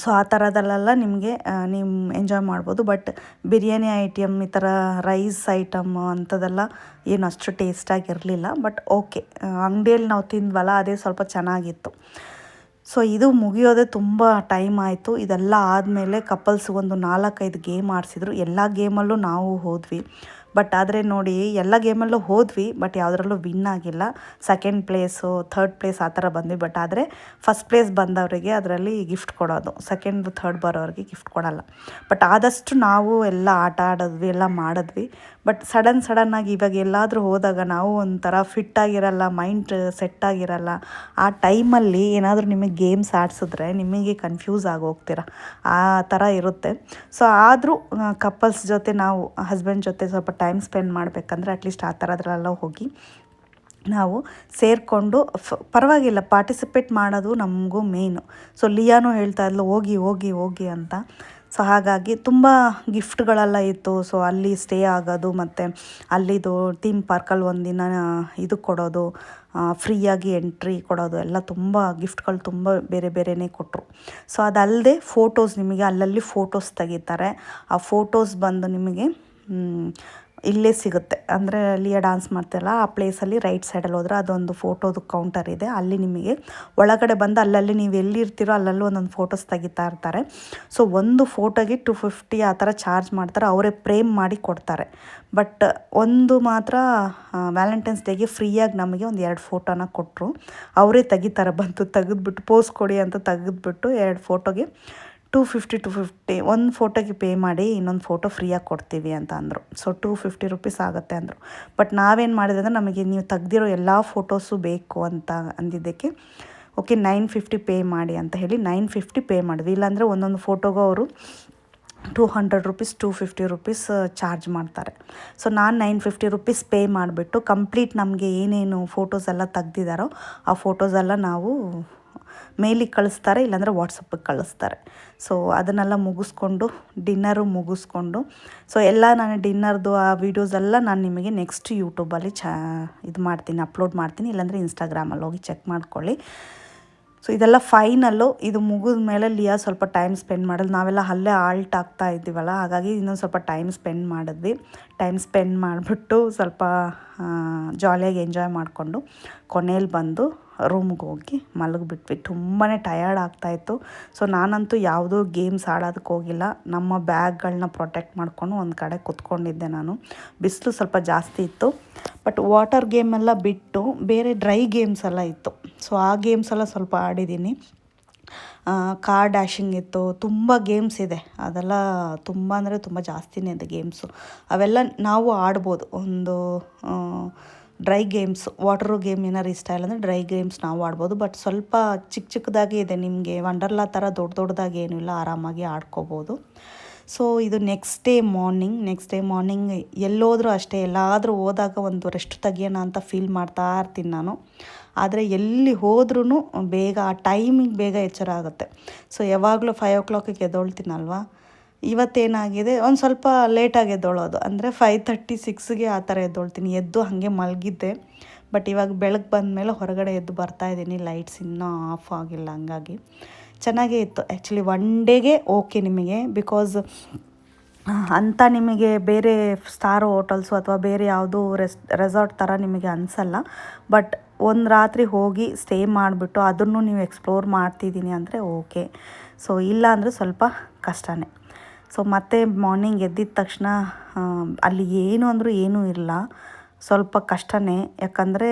ಸೊ ಆ ಥರದಲ್ಲೆಲ್ಲ ನಿಮಗೆ ನೀವು ಎಂಜಾಯ್ ಮಾಡ್ಬೋದು. ಬಟ್ ಬಿರಿಯಾನಿ ಐಟಮ್ ಈ ಥರ ರೈಸ್ ಐಟಮ್ ಅಂಥದ್ದೆಲ್ಲ ಏನು ಅಷ್ಟು ಟೇಸ್ಟಾಗಿರಲಿಲ್ಲ ಬಟ್ ಓಕೆ ಅಂಗಡಿಯಲ್ಲಿ ನಾವು ತಿಂದ್ವಲ್ಲ, ಅದೇ ಸ್ವಲ್ಪ ಚೆನ್ನಾಗಿತ್ತು. ಸೊ ಇದು ಮುಗಿಯೋದೇ ತುಂಬ ಟೈಮ್ ಆಯಿತು. ಇದೆಲ್ಲ ಆದಮೇಲೆ ಕಪಲ್ಸ್ ಒಂದು ನಾಲ್ಕೈದು ಗೇಮ್ ಆಡಿಸಿದ್ರು. ಎಲ್ಲ ಗೇಮಲ್ಲೂ ನಾವು ಹೋದ್ವಿ. ಬಟ್ ಆದರೆ ನೋಡಿ, ಎಲ್ಲ ಗೇಮಲ್ಲೂ ಹೋದ್ವಿ ಬಟ್ ಯಾವುದ್ರಲ್ಲೂ ವಿನ್ ಆಗಿಲ್ಲ. ಸೆಕೆಂಡ್ ಪ್ಲೇಸು ಥರ್ಡ್ ಪ್ಲೇಸ್ ಆ ಥರ ಬಂದ್ವಿ. ಬಟ್ ಆದರೆ ಫಸ್ಟ್ ಪ್ಲೇಸ್ ಬಂದವರಿಗೆ ಅದರಲ್ಲಿ ಗಿಫ್ಟ್ ಕೊಡೋದು. ಸೆಕೆಂಡ್ ಥರ್ಡ್ ಬರೋರಿಗೆ ಗಿಫ್ಟ್ ಕೊಡಲ್ಲ. ಬಟ್ ಆದಷ್ಟು ನಾವು ಎಲ್ಲ ಆಟ ಆಡಿದ್ವಿ, ಎಲ್ಲ ಮಾಡಿದ್ವಿ. ಬಟ್ ಸಡನ್ ಸಡನ್ನಾಗಿ ಇವಾಗ ಎಲ್ಲಾದರೂ ಹೋದಾಗ ನಾವು ಒಂಥರ ಫಿಟ್ ಆಗಿರಲ್ಲ ಮೈಂಡ್ ಸೆಟ್ ಆಗಿರಲ್ಲ. ಆ ಟೈಮಲ್ಲಿ ಏನಾದರೂ ನಿಮಗೆ ಗೇಮ್ಸ್ ಆಡಿಸಿದ್ರೆ ನಿಮಗೆ ಕನ್ಫ್ಯೂಸ್ ಆಗಿ ಆ ಥರ ಇರುತ್ತೆ. ಸೊ ಆದರೂ ಕಪಲ್ಸ್ ಜೊತೆ ನಾವು ಹಸ್ಬೆಂಡ್ ಜೊತೆ ಸ್ವಲ್ಪ ಟೈಮ್ ಸ್ಪೆಂಡ್ ಮಾಡಬೇಕಂದ್ರೆ ಅಟ್ಲೀಸ್ಟ್ ಆ ಥರದ್ರಲ್ಲ ಹೋಗಿ ನಾವು ಸೇರಿಕೊಂಡು ಫ, ಪರವಾಗಿಲ್ಲ ಪಾರ್ಟಿಸಿಪೇಟ್ ಮಾಡೋದು ನಮಗೂ ಮೇಯ್ನು ಸೊ ಲಿಯಾನು ಹೇಳ್ತಾ ಇದ್ಲು, ಹೋಗಿ ಹೋಗಿ ಹೋಗಿ ಅಂತ. ಸೊ ಹಾಗಾಗಿ ತುಂಬ ಗಿಫ್ಟ್ಗಳೆಲ್ಲ ಇತ್ತು. ಸೊ ಅಲ್ಲಿ ಸ್ಟೇ ಆಗೋದು ಮತ್ತು ಅಲ್ಲಿದು ಥೀಮ್ ಪಾರ್ಕಲ್ಲಿ ಒಂದಿನ ಇದು ಕೊಡೋದು ಫ್ರೀಯಾಗಿ ಎಂಟ್ರಿ ಕೊಡೋದು ಎಲ್ಲ ತುಂಬ ಗಿಫ್ಟ್ಗಳು ತುಂಬ ಬೇರೆ ಬೇರೆಯೇ ಕೊಟ್ಟರು ಸೊ ಅದಲ್ಲದೆ ಫೋಟೋಸ್ ನಿಮಗೆ ಅಲ್ಲಲ್ಲಿ ಫೋಟೋಸ್ ತೆಗಿತಾರೆ. ಆ ಫೋಟೋಸ್ ಬಂದು ನಿಮಗೆ ಇಲ್ಲೇ ಸಿಗುತ್ತೆ. ಅಂದರೆ ಲಿಯಾ ಡಾನ್ಸ್ ಮಾಡ್ತಿರಲ್ಲ, ಆ ಪ್ಲೇಸಲ್ಲಿ ರೈಟ್ ಸೈಡಲ್ಲಿ ಹೋದ್ರೆ ಅದೊಂದು ಫೋಟೋದು ಕೌಂಟರ್ ಇದೆ. ಅಲ್ಲಿ ನಿಮಗೆ ಒಳಗಡೆ ಬಂದು ಅಲ್ಲಲ್ಲಿ ನೀವು ಎಲ್ಲಿರ್ತೀರೋ ಅಲ್ಲಲ್ಲಿ ಒಂದೊಂದು ಫೋಟೋಸ್ ತೆಗಿತಾ ಇರ್ತಾರೆ. ಸೊ ಒಂದು ಫೋಟೋಗೆ ಟು ಫಿಫ್ಟಿ ಆ ಥರ ಚಾರ್ಜ್ ಮಾಡ್ತಾರೆ. ಅವರೇ ಪ್ರೇಮ್ ಮಾಡಿ ಕೊಡ್ತಾರೆ. ಬಟ್ ಒಂದು ಮಾತ್ರ ವ್ಯಾಲೆಂಟೈನ್ಸ್ ಡೇಗೆ ಫ್ರೀಯಾಗಿ ನಮಗೆ ಒಂದು ಎರಡು ಫೋಟೋನ ಕೊಟ್ಟರು ಅವರೇ ತೆಗಿತಾರೆ ಬಂತು ತೆಗೆದ್ಬಿಟ್ಟು ಪೋಸ್ ಕೊಡಿ ಅಂತ ತೆಗೆದ್ಬಿಟ್ಟು ಎರಡು ಫೋಟೋಗೆ ಟೂ ಫಿಫ್ಟಿ ಟು ಫಿಫ್ಟಿ ಒಂದು ಫೋಟೋಗೆ ಪೇ ಮಾಡಿ ಇನ್ನೊಂದು ಫೋಟೋ ಫ್ರೀಯಾಗಿ ಕೊಡ್ತೀವಿ ಅಂತ ಅಂದರು. ಸೊ ಟೂ ಫಿಫ್ಟಿ ರುಪೀಸ್ ಆಗುತ್ತೆ ಅಂದರು. ಬಟ್ ನಾವೇನು ಮಾಡಿದೆ ಅಂದರೆ ನಮಗೆ ನೀವು ತೆಗ್ದಿರೋ ಎಲ್ಲ ಫೋಟೋಸು ಬೇಕು ಅಂತ ಅಂದಿದ್ದಕ್ಕೆ ಓಕೆ ನೈನ್ ಫಿಫ್ಟಿ ಪೇ ಮಾಡಿ ಅಂತ ಹೇಳಿ ನೈನ್ ಫಿಫ್ಟಿ ಪೇ ಮಾಡಿದ್ವಿ. ಇಲ್ಲಾಂದರೆ ಒಂದೊಂದು ಫೋಟೋಗೂ ಅವರು two hundred rupees two fifty rupees charge ಮಾಡ್ತಾರೆ. ಸೊ ನಾನು ನೈನ್ ಫಿಫ್ಟಿ ರುಪೀಸ್ ಪೇ ಮಾಡಿಬಿಟ್ಟು ಕಂಪ್ಲೀಟ್ ನಮಗೆ ಏನೇನು ಫೋಟೋಸ್ ಎಲ್ಲ ತೆಗ್ದಿದ್ದಾರೋ ಆ ಫೋಟೋಸೆಲ್ಲ ನಾವು ಮೇಲಿಗೆ ಕಳಿಸ್ತಾರೆ, ಇಲ್ಲಾಂದರೆ ವಾಟ್ಸಪ್ಪಿಗೆ ಕಳಿಸ್ತಾರೆ. ಸೊ ಅದನ್ನೆಲ್ಲ ಮುಗಿಸ್ಕೊಂಡು, ಡಿನ್ನರು ಮುಗಿಸ್ಕೊಂಡು ಸೊ ಎಲ್ಲ ನಾನು ಡಿನ್ನರ್ದು ಆ ವೀಡಿಯೋಸ್ ಎಲ್ಲ ನಾನು ನಿಮಗೆ ನೆಕ್ಸ್ಟ್ ಯೂಟ್ಯೂಬಲ್ಲಿ ಚ, ಇದು ಮಾಡ್ತೀನಿ ಅಪ್ಲೋಡ್ ಮಾಡ್ತೀನಿ, ಇಲ್ಲಾಂದರೆ ಇನ್ಸ್ಟಾಗ್ರಾಮಲ್ಲಿ ಹೋಗಿ ಚೆಕ್ ಮಾಡ್ಕೊಳ್ಳಿ. ಸೊ ಇದೆಲ್ಲ ಫೈನಲ್ಲು ಇದು ಮುಗಿದ ಮೇಲೆ ಲಿಯಾ ಸ್ವಲ್ಪ ಟೈಮ್ ಸ್ಪೆಂಡ್ ಮಾಡೋದು ನಾವೆಲ್ಲ ಅಲ್ಲೇ ಆಲ್ಟ್ ಆಗ್ತಾ ಇದ್ದೀವಲ್ಲ, ಹಾಗಾಗಿ ಇನ್ನೊಂದು ಸ್ವಲ್ಪ ಟೈಮ್ ಸ್ಪೆಂಡ್ ಮಾಡಿದ್ವಿ. ಟೈಮ್ ಸ್ಪೆಂಡ್ ಮಾಡಿಬಿಟ್ಟು ಸ್ವಲ್ಪ ಜಾಲಿಯಾಗಿ ಎಂಜಾಯ್ ಮಾಡಿಕೊಂಡು ಕೊನೆಯಲ್ಲಿ ಬಂದು ರೂಮ್ಗೆ ಹೋಗಿ ಮಲಗಿಬಿಟ್ವಿ. ತುಂಬಾ ಟಯರ್ಡ್ ಆಗ್ತಾಯಿತ್ತು ಸೊ ನಾನಂತೂ ಯಾವುದೂ ಗೇಮ್ಸ್ ಆಡೋದಕ್ಕೆ ಹೋಗಿಲ್ಲ. ನಮ್ಮ ಬ್ಯಾಗ್ಗಳನ್ನ ಪ್ರೊಟೆಕ್ಟ್ ಮಾಡಿಕೊಂಡು ಒಂದು ಕಡೆ ಕುತ್ಕೊಂಡಿದ್ದೆ ನಾನು. ಬಿಸಿಲು ಸ್ವಲ್ಪ ಜಾಸ್ತಿ ಇತ್ತು. ಬಟ್ ವಾಟರ್ ಗೇಮೆಲ್ಲ ಬಿಟ್ಟು ಬೇರೆ ಡ್ರೈ ಗೇಮ್ಸ್ ಎಲ್ಲ ಇತ್ತು. ಸೊ ಆ ಗೇಮ್ಸ್ ಎಲ್ಲ ಸ್ವಲ್ಪ ಆಡಿದ್ದೀನಿ. ಕಾರ್ ಡ್ಯಾಶಿಂಗ್ ಇತ್ತು. ತುಂಬ ಗೇಮ್ಸ್ ಇದೆ. ಅದೆಲ್ಲ ತುಂಬ ಅಂದರೆ ತುಂಬ ಜಾಸ್ತಿನೇ ಇದೆ ಗೇಮ್ಸು ಅವೆಲ್ಲ ನಾವು ಆಡ್ಬೋದು. ಒಂದು ಡ್ರೈ ಗೇಮ್ಸ್ ವಾಟರ್ ಗೇಮ್ ಏನಾರು ಇಷ್ಟ ಇಲ್ಲ ಅಂದರೆ ಡ್ರೈ ಗೇಮ್ಸ್ ನಾವು ಆಡ್ಬೋದು. ಬಟ್ ಸ್ವಲ್ಪ ಚಿಕ್ಕ ಚಿಕ್ಕದಾಗಿ ಇದೆ. ನಿಮಗೆ ವಂಡರ್ಲಾ ಥರ ದೊಡ್ಡ ದೊಡ್ಡದಾಗಿ ಏನೂ ಇಲ್ಲ. ಆರಾಮಾಗಿ ಆಡ್ಕೋಬೋದು. ಸೊ ಇದು next day morning next day morning ಎಲ್ಲೋದ್ರೂ ಅಷ್ಟೇ, ಎಲ್ಲಾದರೂ ಹೋದಾಗ ಒಂದು ರೆಸ್ಟ್ ತೆಗಿಯೋಣ ಅಂತ ಫೀಲ್ ಮಾಡ್ತಾ ಇರ್ತೀನಿ ನಾನು. ಆದರೆ ಎಲ್ಲಿ ಹೋದ್ರೂ ಬೇಗ, ಆ ಟೈಮಿಗೆ ಬೇಗ ಎಚ್ಚರ ಆಗುತ್ತೆ. ಸೊ ಯಾವಾಗಲೂ ಫೈವ್ ಓ ಕ್ಲಾಕಿಗೆ ಎದ್ದೊಳ್ತೀನಲ್ವ? ಇವತ್ತೇನಾಗಿದೆ? ಒಂದು ಸ್ವಲ್ಪ ಲೇಟಾಗಿ ಎದ್ದೊಳೋದು. ಅಂದರೆ ಫೈವ್ ತರ್ಟಿ ಸಿಕ್ಸ್ಗೆ ಆ ಥರ ಎದ್ದೊಳ್ತೀನಿ. ಎದ್ದು ಹಾಗೆ ಮಲಗಿದ್ದೆ. ಬಟ್ ಇವಾಗ ಬೆಳಗ್ಗೆ ಬಂದಮೇಲೆ ಹೊರಗಡೆ ಎದ್ದು ಬರ್ತಾ ಇದ್ದೀನಿ. ಲೈಟ್ಸ್ ಇನ್ನೂ ಆಫ್ ಆಗಿಲ್ಲ ಹಂಗಾಗಿ. ಚೆನ್ನಾಗೇ ಇತ್ತು. ಆ್ಯಕ್ಚುಲಿ ಒನ್ ಡೇಗೆ ಓಕೆ ನಿಮಗೆ. ಬಿಕಾಸ್ ಅಂತ ನಿಮಗೆ ಬೇರೆ ಸ್ಟಾರ್ ಹೋಟಲ್ಸು ಅಥವಾ ಬೇರೆ ಯಾವುದೂ ರೆಸ್ ರೆಸಾರ್ಟ್ ಥರ ನಿಮಗೆ ಅನಿಸಲ್ಲ. ಬಟ್ ಒಂದು ರಾತ್ರಿ ಹೋಗಿ ಸ್ಟೇ ಮಾಡಿಬಿಟ್ಟು ಅದನ್ನು ನೀವು ಎಕ್ಸ್ಪ್ಲೋರ್ ಮಾಡ್ತಿದ್ದೀನಿ ಅಂದರೆ ಓಕೆ ಸೊ ಇಲ್ಲ ಅಂದರೆ ಸ್ವಲ್ಪ ಕಷ್ಟನೇ. ಸೊ ಮತ್ತೆ ಮಾರ್ನಿಂಗ್ ಎದ್ದಿದ ತಕ್ಷಣ ಅಲ್ಲಿ ಏನು ಅಂದರೂ ಏನೂ ಇಲ್ಲ. ಸ್ವಲ್ಪ ಕಷ್ಟನೇ. ಯಾಕಂದರೆ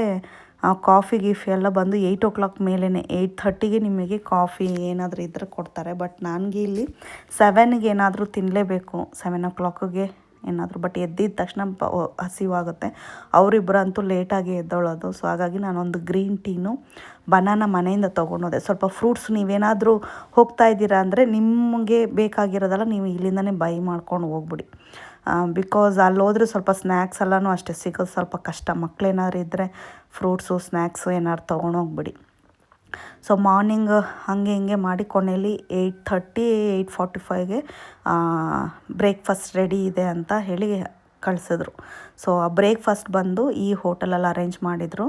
ಕಾಫಿ ಗೀಫಿ ಎಲ್ಲ ಬಂದು ಏಯ್ಟ್ ಓ ಕ್ಲಾಕ್ ಮೇಲೇ ಏಯ್ಟ್ ಥರ್ಟಿಗೆ ನಿಮಗೆ ಕಾಫಿ ಏನಾದರೂ ಇದ್ದರೆ ಕೊಡ್ತಾರೆ. ಬಟ್ ನನಗೆ ಇಲ್ಲಿ ಸೆವೆನ್ಗೆ ಏನಾದರೂ ತಿನ್ನಲೇಬೇಕು ಸೆವೆನ್ ಓ ಕ್ಲಾಕಿಗೆ ಏನಾದರೂ ಬಟ್ ಎದ್ದಿದ ತಕ್ಷಣ ಪ ಹಸಿವಾಗುತ್ತೆ. ಅವರಿಬ್ಬರಂತೂ ಲೇಟಾಗಿ ಎದ್ದೊಳೋದು. ಸೊ ಹಾಗಾಗಿ ನಾನೊಂದು ಗ್ರೀನ್ ಟೀನು ಬನಾನ ಮನೆಯಿಂದ ತೊಗೊಂಡೋದೆ. ಸ್ವಲ್ಪ ಫ್ರೂಟ್ಸ್ ನೀವೇನಾದರೂ ಹೋಗ್ತಾ ಇದ್ದೀರಾ ಅಂದರೆ ನಿಮಗೆ ಬೇಕಾಗಿರೋದೆಲ್ಲ ನೀವು ಇಲ್ಲಿಂದನೇ ಬೈ ಮಾಡ್ಕೊಂಡು ಹೋಗ್ಬಿಡಿ. ಬಿಕಾಸ್ ಅಲ್ಲಿ ಹೋದರೆ ಸ್ವಲ್ಪ ಸ್ನ್ಯಾಕ್ಸ್ ಎಲ್ಲನೂ ಅಷ್ಟೇ ಸಿಗೋದು ಸ್ವಲ್ಪ ಕಷ್ಟ. ಮಕ್ಕಳೇನಾದ್ರು ಇದ್ದರೆ ಫ್ರೂಟ್ಸು ಸ್ನ್ಯಾಕ್ಸು ಏನಾದ್ರು ತೊಗೊಂಡೋಗ್ಬಿಡಿ. ಸೊ ಮಾರ್ನಿಂಗ್ ಹಂಗೆ ಹಿಂಗೆ ಮಾಡಿ ಕೊನೆಯಲ್ಲಿ ಏಯ್ಟ್ ಥರ್ಟಿ ಏಯ್ಟ್ ಫಾರ್ಟಿ ಫೈವ್ಗೆ ಬ್ರೇಕ್ಫಾಸ್ಟ್ ರೆಡಿ ಇದೆ ಅಂತ ಹೇಳಿ ಕಳಿಸಿದ್ರು. ಸೊ ಆ ಬ್ರೇಕ್ಫಾಸ್ಟ್ ಬಂದು ಈ ಹೋಟೆಲಲ್ಲಿ ಅರೇಂಜ್ ಮಾಡಿದರು.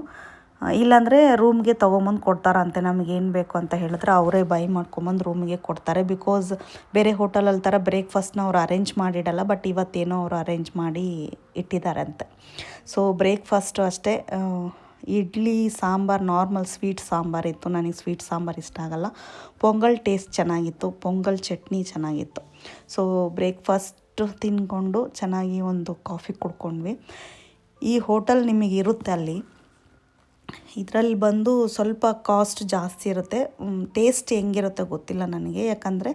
ಇಲ್ಲಾಂದರೆ ರೂಮ್ಗೆ ತೊಗೊಂಬಂದು ಕೊಡ್ತಾರಂತೆ ನಮಗೇನು ಬೇಕು ಅಂತ ಹೇಳಿದ್ರೆ ಅವರೇ ಬೈ ಮಾಡ್ಕೊಂಬಂದು ರೂಮಿಗೆ ಕೊಡ್ತಾರೆ. ಬಿಕಾಸ್ ಬೇರೆ ಹೋಟೆಲಲ್ಲಿ ಥರ ಬ್ರೇಕ್ಫಾಸ್ಟ್ನ ಅವ್ರು ಅರೇಂಜ್ ಮಾಡಿಡಲ್ಲ ಬಟ್ ಇವತ್ತೇನೋ ಅವರು ಅರೇಂಜ್ ಮಾಡಿ ಇಟ್ಟಿದ್ದಾರಂತೆ ಸೊ ಬ್ರೇಕ್ಫಾಸ್ಟು ಅಷ್ಟೇ ಇಡ್ಲಿ, ಸಾಂಬಾರು ನಾರ್ಮಲ್ ಸ್ವೀಟ್ ಸಾಂಬಾರು ಇತ್ತು. ನನಗೆ ಸ್ವೀಟ್ ಸಾಂಬಾರು ಇಷ್ಟ ಆಗಲ್ಲ. ಪೊಂಗಲ್ ಟೇಸ್ಟ್ ಚೆನ್ನಾಗಿತ್ತು. ಪೊಂಗಲ್ ಚಟ್ನಿ ಚೆನ್ನಾಗಿತ್ತು. ಸೊ ಬ್ರೇಕ್ಫಾಸ್ಟ್ ತಿಂದ್ಕೊಂಡು ಚೆನ್ನಾಗಿ ಒಂದು ಕಾಫಿ ಕುಡ್ಕೊಂಡ್ವಿ. ಈ ಹೋಟೆಲ್ ನಿಮಗೆ ಇರುತ್ತೆ ಅಲ್ಲಿ. ಇದರಲ್ಲಿ ಬಂದು ಸ್ವಲ್ಪ ಕಾಸ್ಟ್ ಜಾಸ್ತಿ ಇರುತ್ತೆ. ಟೇಸ್ಟ್ ಹೆಂಗಿರುತ್ತೆ ಗೊತ್ತಿಲ್ಲ ನನಗೆ. ಯಾಕಂದರೆ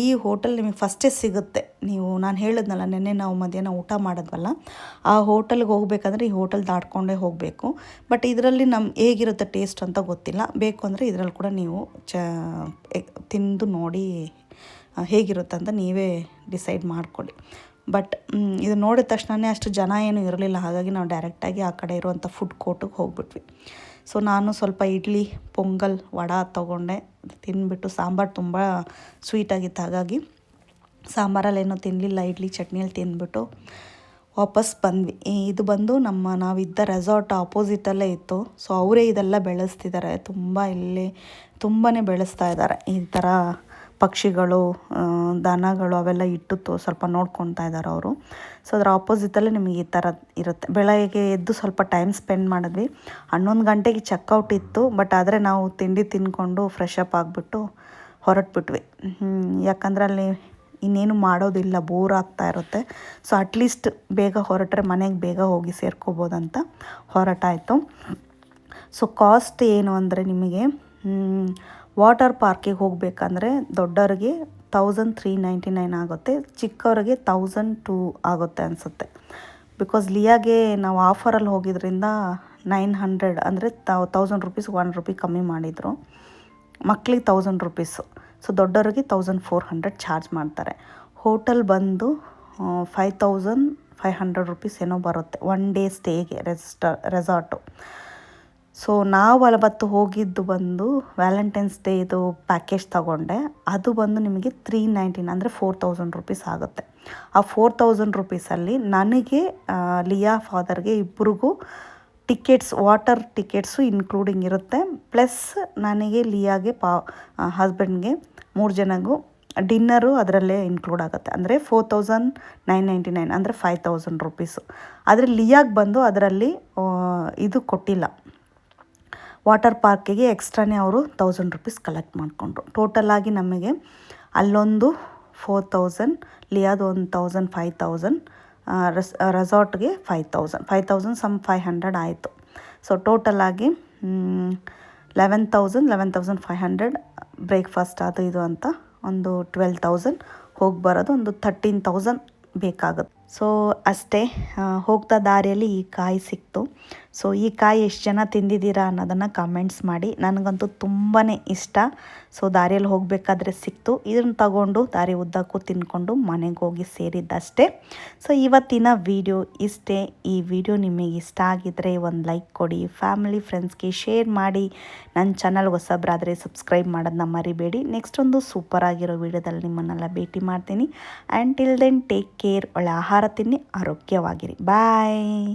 ಈ ಹೋಟೆಲ್ ನಿಮಗೆ ಫಸ್ಟೇ ಸಿಗುತ್ತೆ. ನೀವು, ನಾನು ಹೇಳಿದ್ನಲ್ಲ, ನಿನ್ನೆ ನಾವು ಮಧ್ಯಾಹ್ನ ಊಟ ಮಾಡಿದ್ವಲ್ಲ, ಆ ಹೋಟೆಲ್ಗೆ ಹೋಗ್ಬೇಕಂದ್ರೆ ಈ ಹೋಟೆಲ್ ದಾಟ್ಕೊಂಡೇ ಹೋಗಬೇಕು. ಬಟ್ ಇದರಲ್ಲಿ ನಮ್ಮ ಹೇಗಿರುತ್ತೆ ಟೇಸ್ಟ್ ಅಂತ ಗೊತ್ತಿಲ್ಲ. ಬೇಕು ಅಂದರೆ ಇದರಲ್ಲಿ ಕೂಡ ನೀವು ಚ ತಿಂದು ನೋಡಿ ಹೇಗಿರುತ್ತೆ ಅಂತ ನೀವೇ ಡಿಸೈಡ್ ಮಾಡಿಕೊಡಿ ಬಟ್ ಇದು ನೋಡಿದ ತಕ್ಷಣವೇ ಅಷ್ಟು ಜನ ಏನೂ ಇರಲಿಲ್ಲ. ಹಾಗಾಗಿ ನಾವು ಡೈರೆಕ್ಟಾಗಿ ಆ ಕಡೆ ಇರುವಂಥ ಫುಡ್ ಕೋರ್ಟಿಗೆ ಹೋಗ್ಬಿಟ್ವಿ. ಸೊ ನಾನು ಸ್ವಲ್ಪ ಇಡ್ಲಿ, ಪೊಂಗಲ್, ವಡ ತೊಗೊಂಡೆ. ತಿಂದ್ಬಿಟ್ಟು ಸಾಂಬಾರು ತುಂಬ ಸ್ವೀಟಾಗಿತ್ತು ಹಾಗಾಗಿ ಸಾಂಬಾರಲ್ಲೇನೂ ತಿನ್ನಲಿಲ್ಲ ಇಡ್ಲಿ ಚಟ್ನಿಯಲ್ಲಿ ತಿಂದ್ಬಿಟ್ಟು ವಾಪಸ್ ಬಂದ್ವಿ. ಇದು ಬಂದು ನಮ್ಮ ನಾವಿದ್ದ ರೆಸಾರ್ಟ್ ಆಪೋಸಿಟಲ್ಲೇ ಇತ್ತು. ಸೊ ಅವರೇ ಇದೆಲ್ಲ ಬೆಳೆಸ್ತಿದ್ದಾರೆ. ತುಂಬ ಇಲ್ಲಿ ತುಂಬಾ ಬೆಳೆಸ್ತಾ ಇದ್ದಾರೆ. ಈ ಥರ ಪಕ್ಷಿಗಳು ದನಗಳು ಅವೆಲ್ಲ ಇಟ್ಟು ಸ್ವಲ್ಪ ನೋಡ್ಕೊತಾ ಇದ್ದಾರೆ ಅವರು. ಸೊ ಅದರ ಆಪೋಸಿಟಲ್ಲೇ ನಿಮಗೆ ಈ ಥರ ಇರುತ್ತೆ. ಬೆಳಗ್ಗೆ ಎದ್ದು ಸ್ವಲ್ಪ ಟೈಮ್ ಸ್ಪೆಂಡ್ ಮಾಡಿದ್ವಿ. ಹನ್ನೊಂದು ಗಂಟೆಗೆ ಚೆಕ್ಔಟ್ ಇತ್ತು ಬಟ್ ಆದರೆ ನಾವು ತಿಂಡಿ ತಿಂದ್ಕೊಂಡು ಫ್ರೆಶ್ ಅಪ್ ಆಗಿಬಿಟ್ಟು ಹೊರಟ್ಬಿಟ್ವಿ. ಯಾಕಂದರೆ ಯಾಕಂದ್ರೆ ಅಲ್ಲಿ ಇನ್ನೇನು ಮಾಡೋದಿಲ್ಲ ಬೋರ್ ಆಗ್ತಾ ಇರುತ್ತೆ. ಸೊ ಅಟ್ಲೀಸ್ಟ್ ಬೇಗ ಹೊರಟ್ರೆ ಮನೆಗೆ ಬೇಗ ಹೋಗಿ ಸೇರ್ಕೋಬೋದಂತ ಹೊರಟಾಯಿತು. ಸೊ ಕಾಸ್ಟ್ ಏನು ಅಂದರೆ ನಿಮಗೆ ವಾಟರ್ ಪಾರ್ಕಿಗೆ ಹೋಗಬೇಕಂದ್ರೆ ದೊಡ್ಡವ್ರಿಗೆ ತೌಸಂಡ್ ತ್ರೀ ನೈಂಟಿ ನೈನ್ ಆಗುತ್ತೆ, ಚಿಕ್ಕವ್ರಿಗೆ ತೌಸಂಡ್ ಟೂ ಆಗುತ್ತೆ ಅನಿಸುತ್ತೆ. ಬಿಕಾಸ್ ಲಿಯಾಗೆ ನಾವು ಆಫರಲ್ಲಿ ಹೋಗಿದ್ರಿಂದ ನೈನ್ ಹಂಡ್ರೆಡ್ ಅಂದರೆ thou thousand rupees one rupee ಕಮ್ಮಿ ಮಾಡಿದರು. ಮಕ್ಕಳಿಗೆ ತೌಸಂಡ್ ರುಪೀಸು ಸೊ ದೊಡ್ಡವರಿಗೆ ತೌಸಂಡ್ ಫೋರ್ ಹಂಡ್ರೆಡ್ ಚಾರ್ಜ್ ಮಾಡ್ತಾರೆ. ಹೋಟೆಲ್ ಬಂದು five thousand five hundred rupees ಏನೋ ಬರುತ್ತೆ ಒನ್ ಡೇ ಸ್ಟೇಗೆ ರೆಸ್ಟ ರೆಸಾರ್ಟು ಸೊ ನಾವು ಅವತ್ತು ಹೋಗಿದ್ದು ಬಂದು ವ್ಯಾಲೆಂಟೈನ್ಸ್ ಡೇದು ಪ್ಯಾಕೇಜ್ ತಗೊಂಡೆ. ಅದು ಬಂದು ನಿಮಗೆ ತ್ರೀ ನೈಂಟೀನ್ ಅಂದರೆ ಫೋರ್ ತೌಸಂಡ್ ರುಪೀಸ್ ಆಗುತ್ತೆ. ಆ ಫೋರ್ ತೌಸಂಡ್ ರುಪೀಸಲ್ಲಿ ನನಗೆ ಲಿಯಾ ಫಾದರ್ಗೆ ಇಬ್ಬರಿಗೂ ಟಿಕೆಟ್ಸ್ ವಾಟರ್ ಟಿಕೆಟ್ಸು ಇನ್ಕ್ಲೂಡಿಂಗ್ ಇರುತ್ತೆ. ಪ್ಲಸ್ ನನಗೆ ಲಿಯಾಗೆ ಪಾ ಹಸ್ಬೆಂಡ್ಗೆ ಮೂರು ಜನಗೂ ಡಿನ್ನರು ಅದರಲ್ಲೇ ಇನ್ಕ್ಲೂಡ್ ಆಗುತ್ತೆ. ಅಂದರೆ four thousand nine ninety nine ಅಂದರೆ ಫೈವ್ ತೌಸಂಡ್ ರುಪೀಸು ಆದರೆ ಲಿಯಾಗೆ ಬಂದು ಅದರಲ್ಲಿ ಇದು ಕೊಟ್ಟಿಲ್ಲ. ವಾಟರ್ ಪಾರ್ಕಿಗೆ ಎಕ್ಸ್ಟ್ರಾನೇ ಅವರು ತೌಸಂಡ್ ರುಪೀಸ್ ಕಲೆಕ್ಟ್ ಮಾಡಿಕೊಂಡ್ರು. ಟೋಟಲಾಗಿ ನಮಗೆ ಅಲ್ಲೊಂದು ಫೋರ್ ತೌಸಂಡ್ ಲಿಯಾದು ಒಂದು ತೌಸಂಡ್ ಫೈವ್ ತೌಸಂಡ್ ರೆಸ್ ರೆಸಾರ್ಟ್ಗೆ five thousand five thousand some five hundred ಆಯಿತು. So ಟೋಟಲಾಗಿ eleven thousand eleven thousand five hundred breakfast ಅದು ಇದು ಅಂತ ಒಂದು ಟ್ವೆಲ್ ತೌಸಂಡ್ ಹೋಗಿ ಬರೋದು ಒಂದು ಥರ್ಟೀನ್ ತೌಸಂಡ್ ಬೇಕಾಗುತ್ತೆ. ಸೊ ಅಷ್ಟೇ ಹೋಗ್ತಾ ದಾರಿಯಲ್ಲಿ ಈ ಕಾಯಿ ಸಿಕ್ತು. ಸೊ ಈ ಕಾಯಿ ಎಷ್ಟು ಜನ ತಿಂದಿದ್ದೀರಾ ಅನ್ನೋದನ್ನು ಕಮೆಂಟ್ಸ್ ಮಾಡಿ. ನನಗಂತೂ ತುಂಬಾ ಇಷ್ಟ. ಸೊ ದಾರಿಯಲ್ಲಿ ಹೋಗಬೇಕಾದ್ರೆ ಸಿಕ್ತು. ಇದನ್ನು ತಗೊಂಡು ದಾರಿ ಉದ್ದಕ್ಕೂ ತಿನ್ಕೊಂಡು ಮನೆಗೆ ಹೋಗಿ ಸೇರಿದ್ದಷ್ಟೇ. ಸೊ ಇವತ್ತಿನ ವಿಡಿಯೋ ಇಷ್ಟೇ. ಈ ವಿಡಿಯೋ ನಿಮಗೆ ಇಷ್ಟ ಆಗಿದ್ದರೆ ಒಂದು ಲೈಕ್ ಕೊಡಿ. ಫ್ಯಾಮಿಲಿ ಫ್ರೆಂಡ್ಸ್ಗೆ ಶೇರ್ ಮಾಡಿ. ನನ್ನ ಚಾನಲ್ ಹೊಸಬ್ರಾದರೆ ಸಬ್ಸ್ಕ್ರೈಬ್ ಮಾಡೋದನ್ನ ಮರಿಬೇಡಿ. ನೆಕ್ಸ್ಟ್ ಒಂದು ಸೂಪರ್ ಆಗಿರೋ ವಿಡಿಯೋದಲ್ಲಿ ನಿಮ್ಮನ್ನೆಲ್ಲ ಭೇಟಿ ಮಾಡ್ತೀನಿ. And till then take care ಒಳ್ಳೆ ಆಹಾರ ತಿನ್ನಿ. ಆರೋಗ್ಯವಾಗಿರಿ. ಬಾಯ್